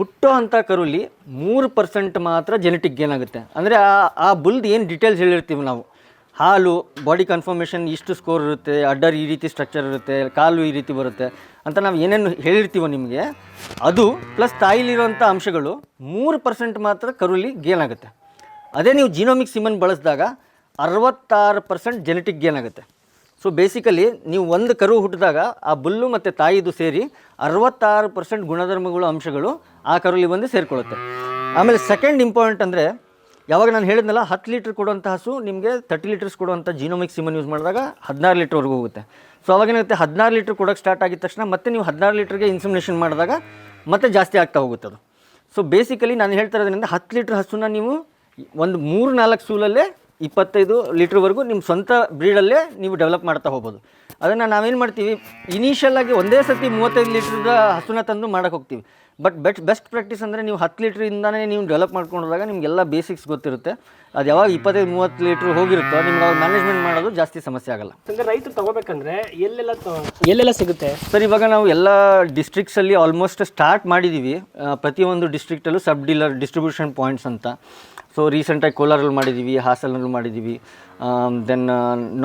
ಹುಟ್ಟೋ ಅಂಥ ಕರುಲಿ ಮೂರು ಪರ್ಸೆಂಟ್ ಮಾತ್ರ ಜೆನೆಟಿಕ್ ಗೇನ್ ಆಗುತ್ತೆ. ಅಂದರೆ ಆ ಆ ಬುಲ್ದು ಏನು ಡೀಟೇಲ್ಸ್ ಹೇಳಿರ್ತೀವಿ ನಾವು. ಹಾಲು ಬಾಡಿ ಕನ್ಫರ್ಮೇಷನ್ ಇಷ್ಟು ಸ್ಕೋರ್ ಇರುತ್ತೆ ಅಡ್ಡರ್ ಈ ರೀತಿ ಸ್ಟ್ರಕ್ಚರ್ ಇರುತ್ತೆ, ಕಾಲು ಈ ರೀತಿ ಬರುತ್ತೆ ಅಂತ ನಾವು ಏನೇನು ಹೇಳಿರ್ತೀವೋ ನಿಮಗೆ, ಅದು ಪ್ಲಸ್ ತಾಯಿಲಿರುವಂಥ ಅಂಶಗಳು ಮೂರು ಪರ್ಸೆಂಟ್ ಮಾತ್ರ ಕರುಲಿ ಗೇನ್ ಆಗುತ್ತೆ. ಅದೇ ನೀವು ಜಿನೋಮಿಕ್ ಸಿಮನ್ ಬಳಸಿದಾಗ ಅರವತ್ತಾರು ಪರ್ಸೆಂಟ್ ಜೆನೆಟಿಕ್ ಗೇನ್ ಆಗುತ್ತೆ. ಸೊ ಬೇಸಿಕಲಿ ನೀವು ಒಂದು ಕರು ಹುಟ್ಟಿದಾಗ ಆ ಬುಲ್ಲು ಮತ್ತು ತಾಯಿದು ಸೇರಿ ಅರವತ್ತಾರು ಪರ್ಸೆಂಟ್ ಗುಣಧರ್ಮಗಳು ಅಂಶಗಳು ಆ ಕರುಲಿ ಬಂದು ಸೇರಿಕೊಳ್ಳುತ್ತೆ. ಆಮೇಲೆ ಸೆಕೆಂಡ್ ಇಂಪಾರ್ಟೆಂಟ್ ಅಂದರೆ ಯಾವಾಗ ನಾನು ಹೇಳಿದ್ನಲ್ಲ, ಹತ್ತು ಲೀಟ್ರ್ ಕೊಡುವಂಥ ಹಸು ನಿಮಗೆ ತರ್ಟಿ ಲೀಟರ್ಸ್ ಕೊಡುವಂಥ ಜೀನೋಮಿಕ್ ಸಿಮನ್ ಯೂಸ್ ಮಾಡಿದಾಗ ಹದಿನಾರು ಲೀಟ್ರ್ವರೆಗೂ ಹೋಗುತ್ತೆ. ಸೊ ಅವಾಗೇನಾಗುತ್ತೆ ಹದಿನಾರು ಲೀಟ್ರ್ ಕೊಡೋಕ್ಕೆ ಸ್ಟಾರ್ಟ್ ಆಗಿದ ತಕ್ಷಣ ಮತ್ತೆ ನೀವು ಹದಿನಾರು ಲೀಟ್ರಿಗೆ ಇನ್ಸಮಿನೇಷನ್ ಮಾಡಿದಾಗ ಮತ್ತೆ ಜಾಸ್ತಿ ಆಗ್ತಾ ಹೋಗುತ್ತೆ ಅದು. ಸೊ ಬೇಸಿಕಲಿ ನಾನು ಹೇಳ್ತಾ ಇರೋದ್ರಿಂದ ಹತ್ತು ಲೀಟ್ರ್ ಹಸುನ ನೀವು ಒಂದು ಮೂರು ನಾಲ್ಕು ಸೂಲಲ್ಲೇ ಇಪ್ಪತ್ತೈದು ಲೀಟ್ರ್ವರೆಗೂ ನಿಮ್ಮ ಸ್ವಂತ ಬ್ರೀಡಲ್ಲೇ ನೀವು ಡೆವಲಪ್ ಮಾಡ್ತಾ ಹೋಗ್ಬೋದು. ಅದನ್ನು ನಾವೇನು ಮಾಡ್ತೀವಿ ಇನಿಷಿಯಲ್ ಆಗಿ ಒಂದೇ ಸತಿ ಮೂವತ್ತೈದು ಲೀಟ್ರದ ಹಸುನ ತಂದು ಮಾಡೋಕೆ ಹೋಗ್ತೀವಿ. ಬಟ್ ಬೆಸ್ಟ್ ಬೆಸ್ಟ್ ಪ್ರಾಕ್ಟೀಸ್ ಅಂದರೆ ನೀವು ಹತ್ತು ಲೀಟ್ರಿಂದನೇ ನೀವು ಡೆವಲಪ್ ಮಾಡ್ಕೊಂಡಾಗ ನಿಮಗೆಲ್ಲ ಬೇಸಿಕ್ಸ್ ಗೊತ್ತಿರುತ್ತೆ. ಅದು ಯಾವಾಗ ಇಪ್ಪತ್ತೈದು ಮೂವತ್ತು ಲೀಟ್ರ್ ಹೋಗಿರುತ್ತೋ ನಿಮ್ಗೆ ಅವಾಗ ಮ್ಯಾನೇಜ್ಮೆಂಟ್ ಮಾಡೋದು ಜಾಸ್ತಿ ಸಮಸ್ಯೆ ಆಗಲ್ಲ. ಅಂದ್ರೆ ರೈತರು ತಗೋಬೇಕಂದ್ರೆ ಎಲ್ಲೆಲ್ಲ ಎಲ್ಲೆಲ್ಲ ಸಿಗುತ್ತೆ? ಸರ್ ಇವಾಗ ನಾವು ಎಲ್ಲ ಡಿಸ್ಟ್ರಿಕ್ಸಲ್ಲಿ ಆಲ್ಮೋಸ್ಟ್ ಸ್ಟಾರ್ಟ್ ಮಾಡಿದ್ದೀವಿ ಆ, ಪ್ರತಿಯೊಂದು ಡಿಸ್ಟ್ರಿಕ್ಟಲ್ಲೂ ಸಬ್ ಡೀಲರ್ ಡಿಸ್ಟ್ರಿಬ್ಯೂಷನ್ ಪಾಯಿಂಟ್ಸ್ ಅಂತ. ಸೊ ರೀಸೆಂಟಾಗಿ ಕೋಲಾರಲ್ಲಿ ಮಾಡಿದ್ದೀವಿ ಹಾಸನಲ್ಲಿ ಮಾಡಿದ್ದೀವಿ ದೆನ್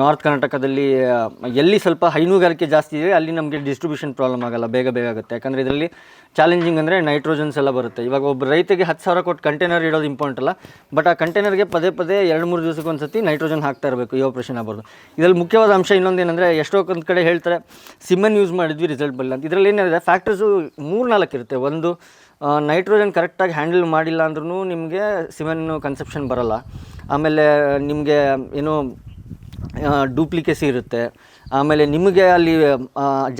ನಾರ್ತ್ ಕರ್ನಾಟಕದಲ್ಲಿ ಆ, ಎಲ್ಲಿ ಸ್ವಲ್ಪ ಹೈನುಗಾರಿಕೆ ಜಾಸ್ತಿ ಇದೆ ಅಲ್ಲಿ ನಮಗೆ ಡಿಸ್ಟ್ರಿಬ್ಯೂಷನ್ ಪ್ರಾಬ್ಲಮ್ ಆಗಲ್ಲ ಬೇಗ ಬೇಗ ಆಗುತ್ತೆ. ಯಾಕಂದರೆ ಇದರಲ್ಲಿ ಚಾಲೆಂಜಿಂಗ್ ಅಂದರೆ ನೈಟ್ರೋಜನ್ಸ್ ಎಲ್ಲ ಬರುತ್ತೆ. ಇವಾಗ ಒಬ್ಬ ರೈತಗೆ ಹತ್ತು ಸಾವಿರ ಕೊಟ್ಟು ಕಂಟೈನರ್ ಇಡೋದು ಇಂಪಾರ್ಟೆಂಟ್ ಅಲ್ಲ ಬಟ್ ಆ ಕಂಟೈನರ್ಗೆ ಪದೇ ಪದೇ ಎರಡು ಮೂರು ದಿವಸಕ್ಕೆ ಒಂದು ಸತಿ ನೈಟ್ರೋಜನ್ ಹಾಕ್ತಾ ಇರಬೇಕು ಈ ಆಪ್ರೇಷನ್ ಆಗ್ಬಾರ್ದು. ಇದರಲ್ಲಿ ಮುಖ್ಯವಾದ ಅಂಶ ಇನ್ನೊಂದು ಏನಂದರೆ ಎಷ್ಟೋ ಒಂದು ಕಡೆ ಹೇಳ್ತಾರೆ, ಸಿಮನ್ ಯೂಸ್ ಮಾಡಿದ್ವಿ ರಿಸಲ್ಟ್ ಬರಲ್ಲ ಅಂತ. ಇದರಲ್ಲಿ ಏನಿದೆ ಫ್ಯಾಕ್ಟರ್ಸು ಮೂರು ನಾಲ್ಕು ಇರುತ್ತೆ. ಒಂದು ನೈಟ್ರೋಜನ್ ಕರೆಕ್ಟಾಗಿ ಹ್ಯಾಂಡಲ್ ಮಾಡಿಲ್ಲ ಅಂದ್ರೂ ನಿಮಗೆ ಸಿಮೆನ್ ಕನ್ಸೆಪ್ಷನ್ ಬರಲ್ಲ. ಆಮೇಲೆ ನಿಮಗೆ ಏನು ಡೂಪ್ಲಿಕೇಸಿ ಇರುತ್ತೆ. ಆಮೇಲೆ ನಿಮಗೆ ಅಲ್ಲಿ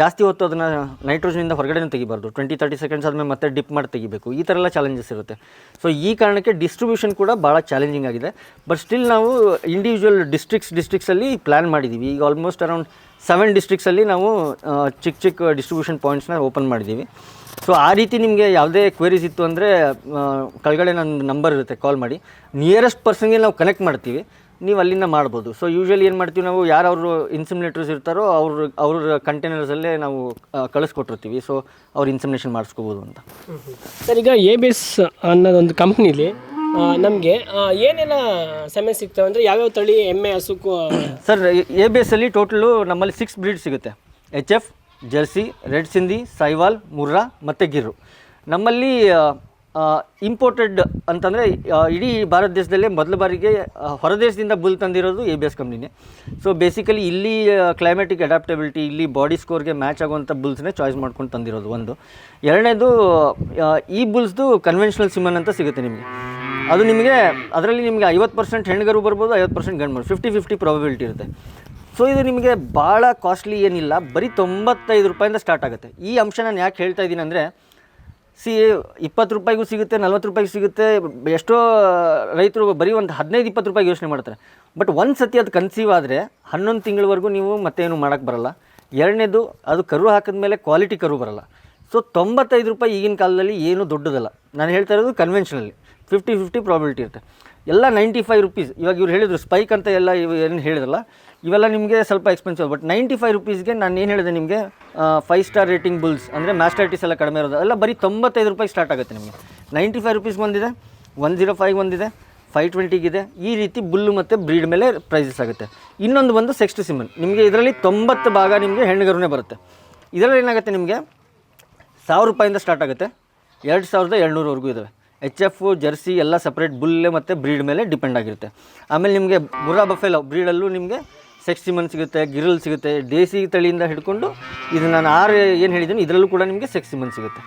ಜಾಸ್ತಿ ಹೊತ್ತು ಅದನ್ನು ನೈಟ್ರೋಜನಿಂದ ಹೊರಗಡೆನೂ ತೆಗಿಬಾರ್ದು. ಟ್ವೆಂಟಿ ತರ್ಟಿ ಸೆಕೆಂಡ್ಸ್ ಆದಮೇಲೆ ಮತ್ತೆ ಡಿಪ್ ಮಾಡಿ ತೆಗಿಬೇಕು. ಈ ಥರ ಎಲ್ಲ ಚಾಲೆಂಜಸ್ ಇರುತ್ತೆ. ಸೊ ಈ ಕಾರಣಕ್ಕೆ ಡಿಸ್ಟ್ರಿಬ್ಯೂಷನ್ ಕೂಡ ಭಾಳ ಚಾಲೆಂಜಿಂಗ್ ಆಗಿದೆ. ಬಟ್ ಸ್ಟಿಲ್ ನಾವು ಇಂಡಿವಿಜುವಲ್ ಡಿಸ್ಟ್ರಿಕ್ಸ್ ಡಿಸ್ಟ್ರಿಕ್ಸಲ್ಲಿ ಪ್ಲ್ಯಾನ್ ಮಾಡಿದ್ದೀವಿ ಈಗ ಆಲ್ಮೋಸ್ಟ್ ಅರೌಂಡ್ ಸೆವೆನ್ ಡಿಸ್ಟ್ರಿಕ್ಸಲ್ಲಿ ನಾವು ಚಿಕ್ಕ ಚಿಕ್ಕ ಡಿಸ್ಟ್ರಿಬ್ಯೂಷನ್ ಪಾಯಿಂಟ್ಸ್ನ ಓಪನ್ ಮಾಡಿದ್ದೀವಿ ಸೊ ಆ ರೀತಿ ನಿಮಗೆ ಯಾವುದೇ ಕ್ವೆರೀಸ್ ಇತ್ತು ಅಂದರೆ ಕೆಳಗಡೆ ನನ್ನ ನಂಬರ್ ಇರುತ್ತೆ ಕಾಲ್ ಮಾಡಿ. ನಿಯರೆಸ್ಟ್ ಪರ್ಸನ್ಗೆ ನಾವು ಕನೆಕ್ಟ್ ಮಾಡ್ತೀವಿ. ನೀವು ಅಲ್ಲಿಂದ ಮಾಡ್ಬೋದು. ಸೊ ಯೂಶ್ವಲಿ ಏನು ಮಾಡ್ತೀವಿ ನಾವು ಯಾರು ಅವರು ಇನ್ಸಿಮಿನೇಟರ್ಸ್ ಇರ್ತಾರೋ ಅವ್ರ ಅವ್ರ ಕಂಟೈನರ್ಸಲ್ಲೇ ನಾವು ಕಳಿಸ್ಕೊಟ್ಟಿರ್ತೀವಿ. ಸೊ ಅವ್ರು ಇನ್ಸಿಮಿನೇಷನ್ ಮಾಡಿಸ್ಕೋಬೋದು ಅಂತ. ಸರ್ ಈಗ ಎ ಬಿ ಎಸ್ ಅನ್ನೋದೊಂದು ಕಂಪ್ನಿಲಿ ನಮಗೆ ಏನೆಲ್ಲ ಸಮಯ ಸಿಗ್ತವೆ ಅಂದರೆ ಯಾವ್ಯಾವ ತಳಿ ಎಮ್ಮೆ ಹಸುಕು ಸರ್ ಎ ಬಿ ಎಸ್ ಅಲ್ಲಿ ಟೋಟಲು ನಮ್ಮಲ್ಲಿ ಸಿಕ್ಸ್ ಬ್ರೀಡ್ ಸಿಗುತ್ತೆ. H F Jersey red Sindhi Sahiwal Murrah ಮತ್ತು ಗಿರು ನಮ್ಮಲ್ಲಿ ಇಂಪೋರ್ಟೆಡ್ ಅಂತಂದರೆ ಇಡೀ ಭಾರತ ದೇಶದಲ್ಲೇ ಮೊದಲ ಬಾರಿಗೆ ಹೊರದೇಶದಿಂದ ಬುಲ್ ತಂದಿರೋದು ಎ ಬಿ ಎಸ್ ಕಂಪ್ನಿನೇ ಸೊ ಬೇಸಿಕಲಿ ಇಲ್ಲಿ ಕ್ಲೈಮೆಟಿಕ್ ಅಡಾಪ್ಟೆಬಿಲಿಟಿ ಇಲ್ಲಿ ಬಾಡಿ ಸ್ಕೋರ್ಗೆ ಮ್ಯಾಚ್ ಆಗುವಂಥ ಬುಲ್ಸ್ನೇ ಚಾಯ್ಸ್ ಮಾಡ್ಕೊಂಡು ತಂದಿರೋದು ಒಂದು. ಎರಡನೇದು ಈ ಬುಲ್ಸ್ದು ಕನ್ವೆನ್ಷನಲ್ ಸಿಮನ್ ಅಂತ ಸಿಗುತ್ತೆ ನಿಮಗೆ. ಅದು ನಿಮಗೆ, ಅದರಲ್ಲಿ ನಿಮಗೆ ಐವತ್ತು ಪರ್ಸೆಂಟ್ ಹೆಣ್ಗರು ಬರ್ಬೋದು, ಐವತ್ತು ಪರ್ಸೆಂಟ್ ಗಂಡು ಬರ್ಬೋದು ಫಿಫ್ಟಿ ಫಿಫ್ಟಿ ಪ್ರಾಬಿಲಿಟಿ ಇರುತ್ತೆ. ಸೊ ಇದು ನಿಮಗೆ ಭಾಳ ಕಾಸ್ಟ್ಲಿ ಏನಿಲ್ಲ, ಬರೀ ತೊಂಬತ್ತೈದು ರೂಪಾಯಿಂದ ಸ್ಟಾರ್ಟ್ ಆಗುತ್ತೆ. ಈ ಅಂಶ ನಾನು ಯಾಕೆ ಹೇಳ್ತಾ ಇದ್ದೀನಿ ಅಂದರೆ ಸಿ ಇಪ್ಪತ್ತು ರೂಪಾಯಿಗೂ ಸಿಗುತ್ತೆ, ನಲ್ವತ್ತು ರೂಪಾಯಿಗೆ ಸಿಗುತ್ತೆ. ಎಷ್ಟೋ ರೈತರು ಬರೀ ಒಂದು ಹದಿನೈದು, ಇಪ್ಪತ್ತು ರೂಪಾಯಿಗೆ ಯೋಚನೆ ಮಾಡ್ತಾರೆ. ಬಟ್ ಒಂದು ಸತಿ ಅದು ಕನ್ಸೀವ್ ಆದರೆ ಹನ್ನೊಂದು ತಿಂಗಳವರೆಗೂ ನೀವು ಮತ್ತೇನು ಮಾಡೋಕ್ಕೆ ಬರಲ್ಲ. ಎರಡನೇದು, ಅದು ಕರು ಹಾಕಿದ ಮೇಲೆ ಕ್ವಾಲಿಟಿ ಕರು ಬರಲ್ಲ. ಸೊ ತೊಂಬತ್ತೈದು ರೂಪಾಯಿ ಈಗಿನ ಕಾಲದಲ್ಲಿ ಏನು ದೊಡ್ಡದಲ್ಲ. ನಾನು ಹೇಳ್ತಾ ಇರೋದು ಕನ್ವೆನ್ಷನಲ್ಲಿ ಫಿಫ್ಟಿ ಫಿಫ್ಟಿ ಪ್ರಾಬಿಲಿಟಿ ಇರುತ್ತೆ. ಎಲ್ಲ ನೈಂಟಿ ಫೈವ್ ರುಪೀಸ್ ಇವಾಗ ಇವ್ರು ಹೇಳಿದ್ರು ಸ್ಪೈಕ್ ಅಂತ ಎಲ್ಲ ಇವು ಏನು ಹೇಳಿದ್ರಲ್ಲ, ಇವೆಲ್ಲ ನಿಮಗೆ ಸ್ವಲ್ಪ ಎಕ್ಸ್ಪೆನ್ಸಿವ್ ಬಟ್ ನೈಂಟಿ ಫೈವ್ ರುಪೀಸ್ಗೆ ನಾನು ಏನು ಹೇಳಿದೆ ನಿಮಗೆ ಫೈವ್ ಸ್ಟಾರ್ ರೇಟಿಂಗ್ ಬುಲ್ಸ್ ಅಂದರೆ ಮ್ಯಾಸ್ಟರ್ಟಿಸ್ ಎಲ್ಲ ಕಡಿಮೆ ಇರೋದು, ಎಲ್ಲ ಬರೀ ತೊಂಬತ್ತೈದು ರೂಪಾಯಿ ಸ್ಟಾರ್ಟ್ ಆಗುತ್ತೆ ನಿಮಗೆ. ನೈಂಟಿ ಫೈವ್ ರುಪೀಸ್ ಬಂದಿದೆ ಒನ್ ಜೀರೋ ಫೈವ್ ಒಂದಿದೆ ಫೈವ್ ಟ್ವೆಂಟಿಗಿದೆ ಈ ರೀತಿ ಬುಲ್ಲು ಮತ್ತು ಬ್ರೀಡ್ ಮೇಲೆ ಪ್ರೈಸಸ್ ಆಗುತ್ತೆ. ಇನ್ನೊಂದು ಬಂದು ಸೆಕ್ಸ್ಟ್ ಸಿಮನ್ ನಿಮಗೆ ಇದರಲ್ಲಿ ತೊಂಬತ್ತು ಭಾಗ ನಿಮಗೆ ಹೆಣ್ಣುಗರುನೇ ಬರುತ್ತೆ. ಇದರಲ್ಲಿ ಏನಾಗುತ್ತೆ ನಿಮಗೆ, ಸಾವಿರ ರೂಪಾಯಿಂದ ಸ್ಟಾರ್ಟ್ ಆಗುತ್ತೆ, ಎರಡು ಸಾವಿರದ ಏಳ್ನೂರವರೆಗೂ ಇದ್ದಾವೆ ಎಚ್ ಎಫ್ ಜರ್ಸಿ ಎಲ್ಲ ಸಪ್ರೇಟ್ ಬುಲ್ಲೆ ಮತ್ತು ಬ್ರೀಡ್ ಮೇಲೆ ಡಿಪೆಂಡ್ ಆಗಿರುತ್ತೆ. ಆಮೇಲೆ ನಿಮಗೆ ಮುರಾ ಬಫೆಲೋ ಬ್ರೀಡಲ್ಲೂ ನಿಮಗೆ ಸೆಕ್ಸ್ ಸಿಮನ್ ಸಿಗುತ್ತೆ ಗಿರಲ್ ಸಿಗುತ್ತೆ, ದೇಸಿ ತಳಿಯಿಂದ ಹಿಡ್ಕೊಂಡು ಇದು ನಾನು ಆರು ಏನು ಹೇಳಿದ್ದೀನಿ, ಇದರಲ್ಲೂ ಕೂಡ ನಿಮಗೆ ಸೆಕ್ಸ್ ಸಿಮನ್ ಸಿಗುತ್ತೆ.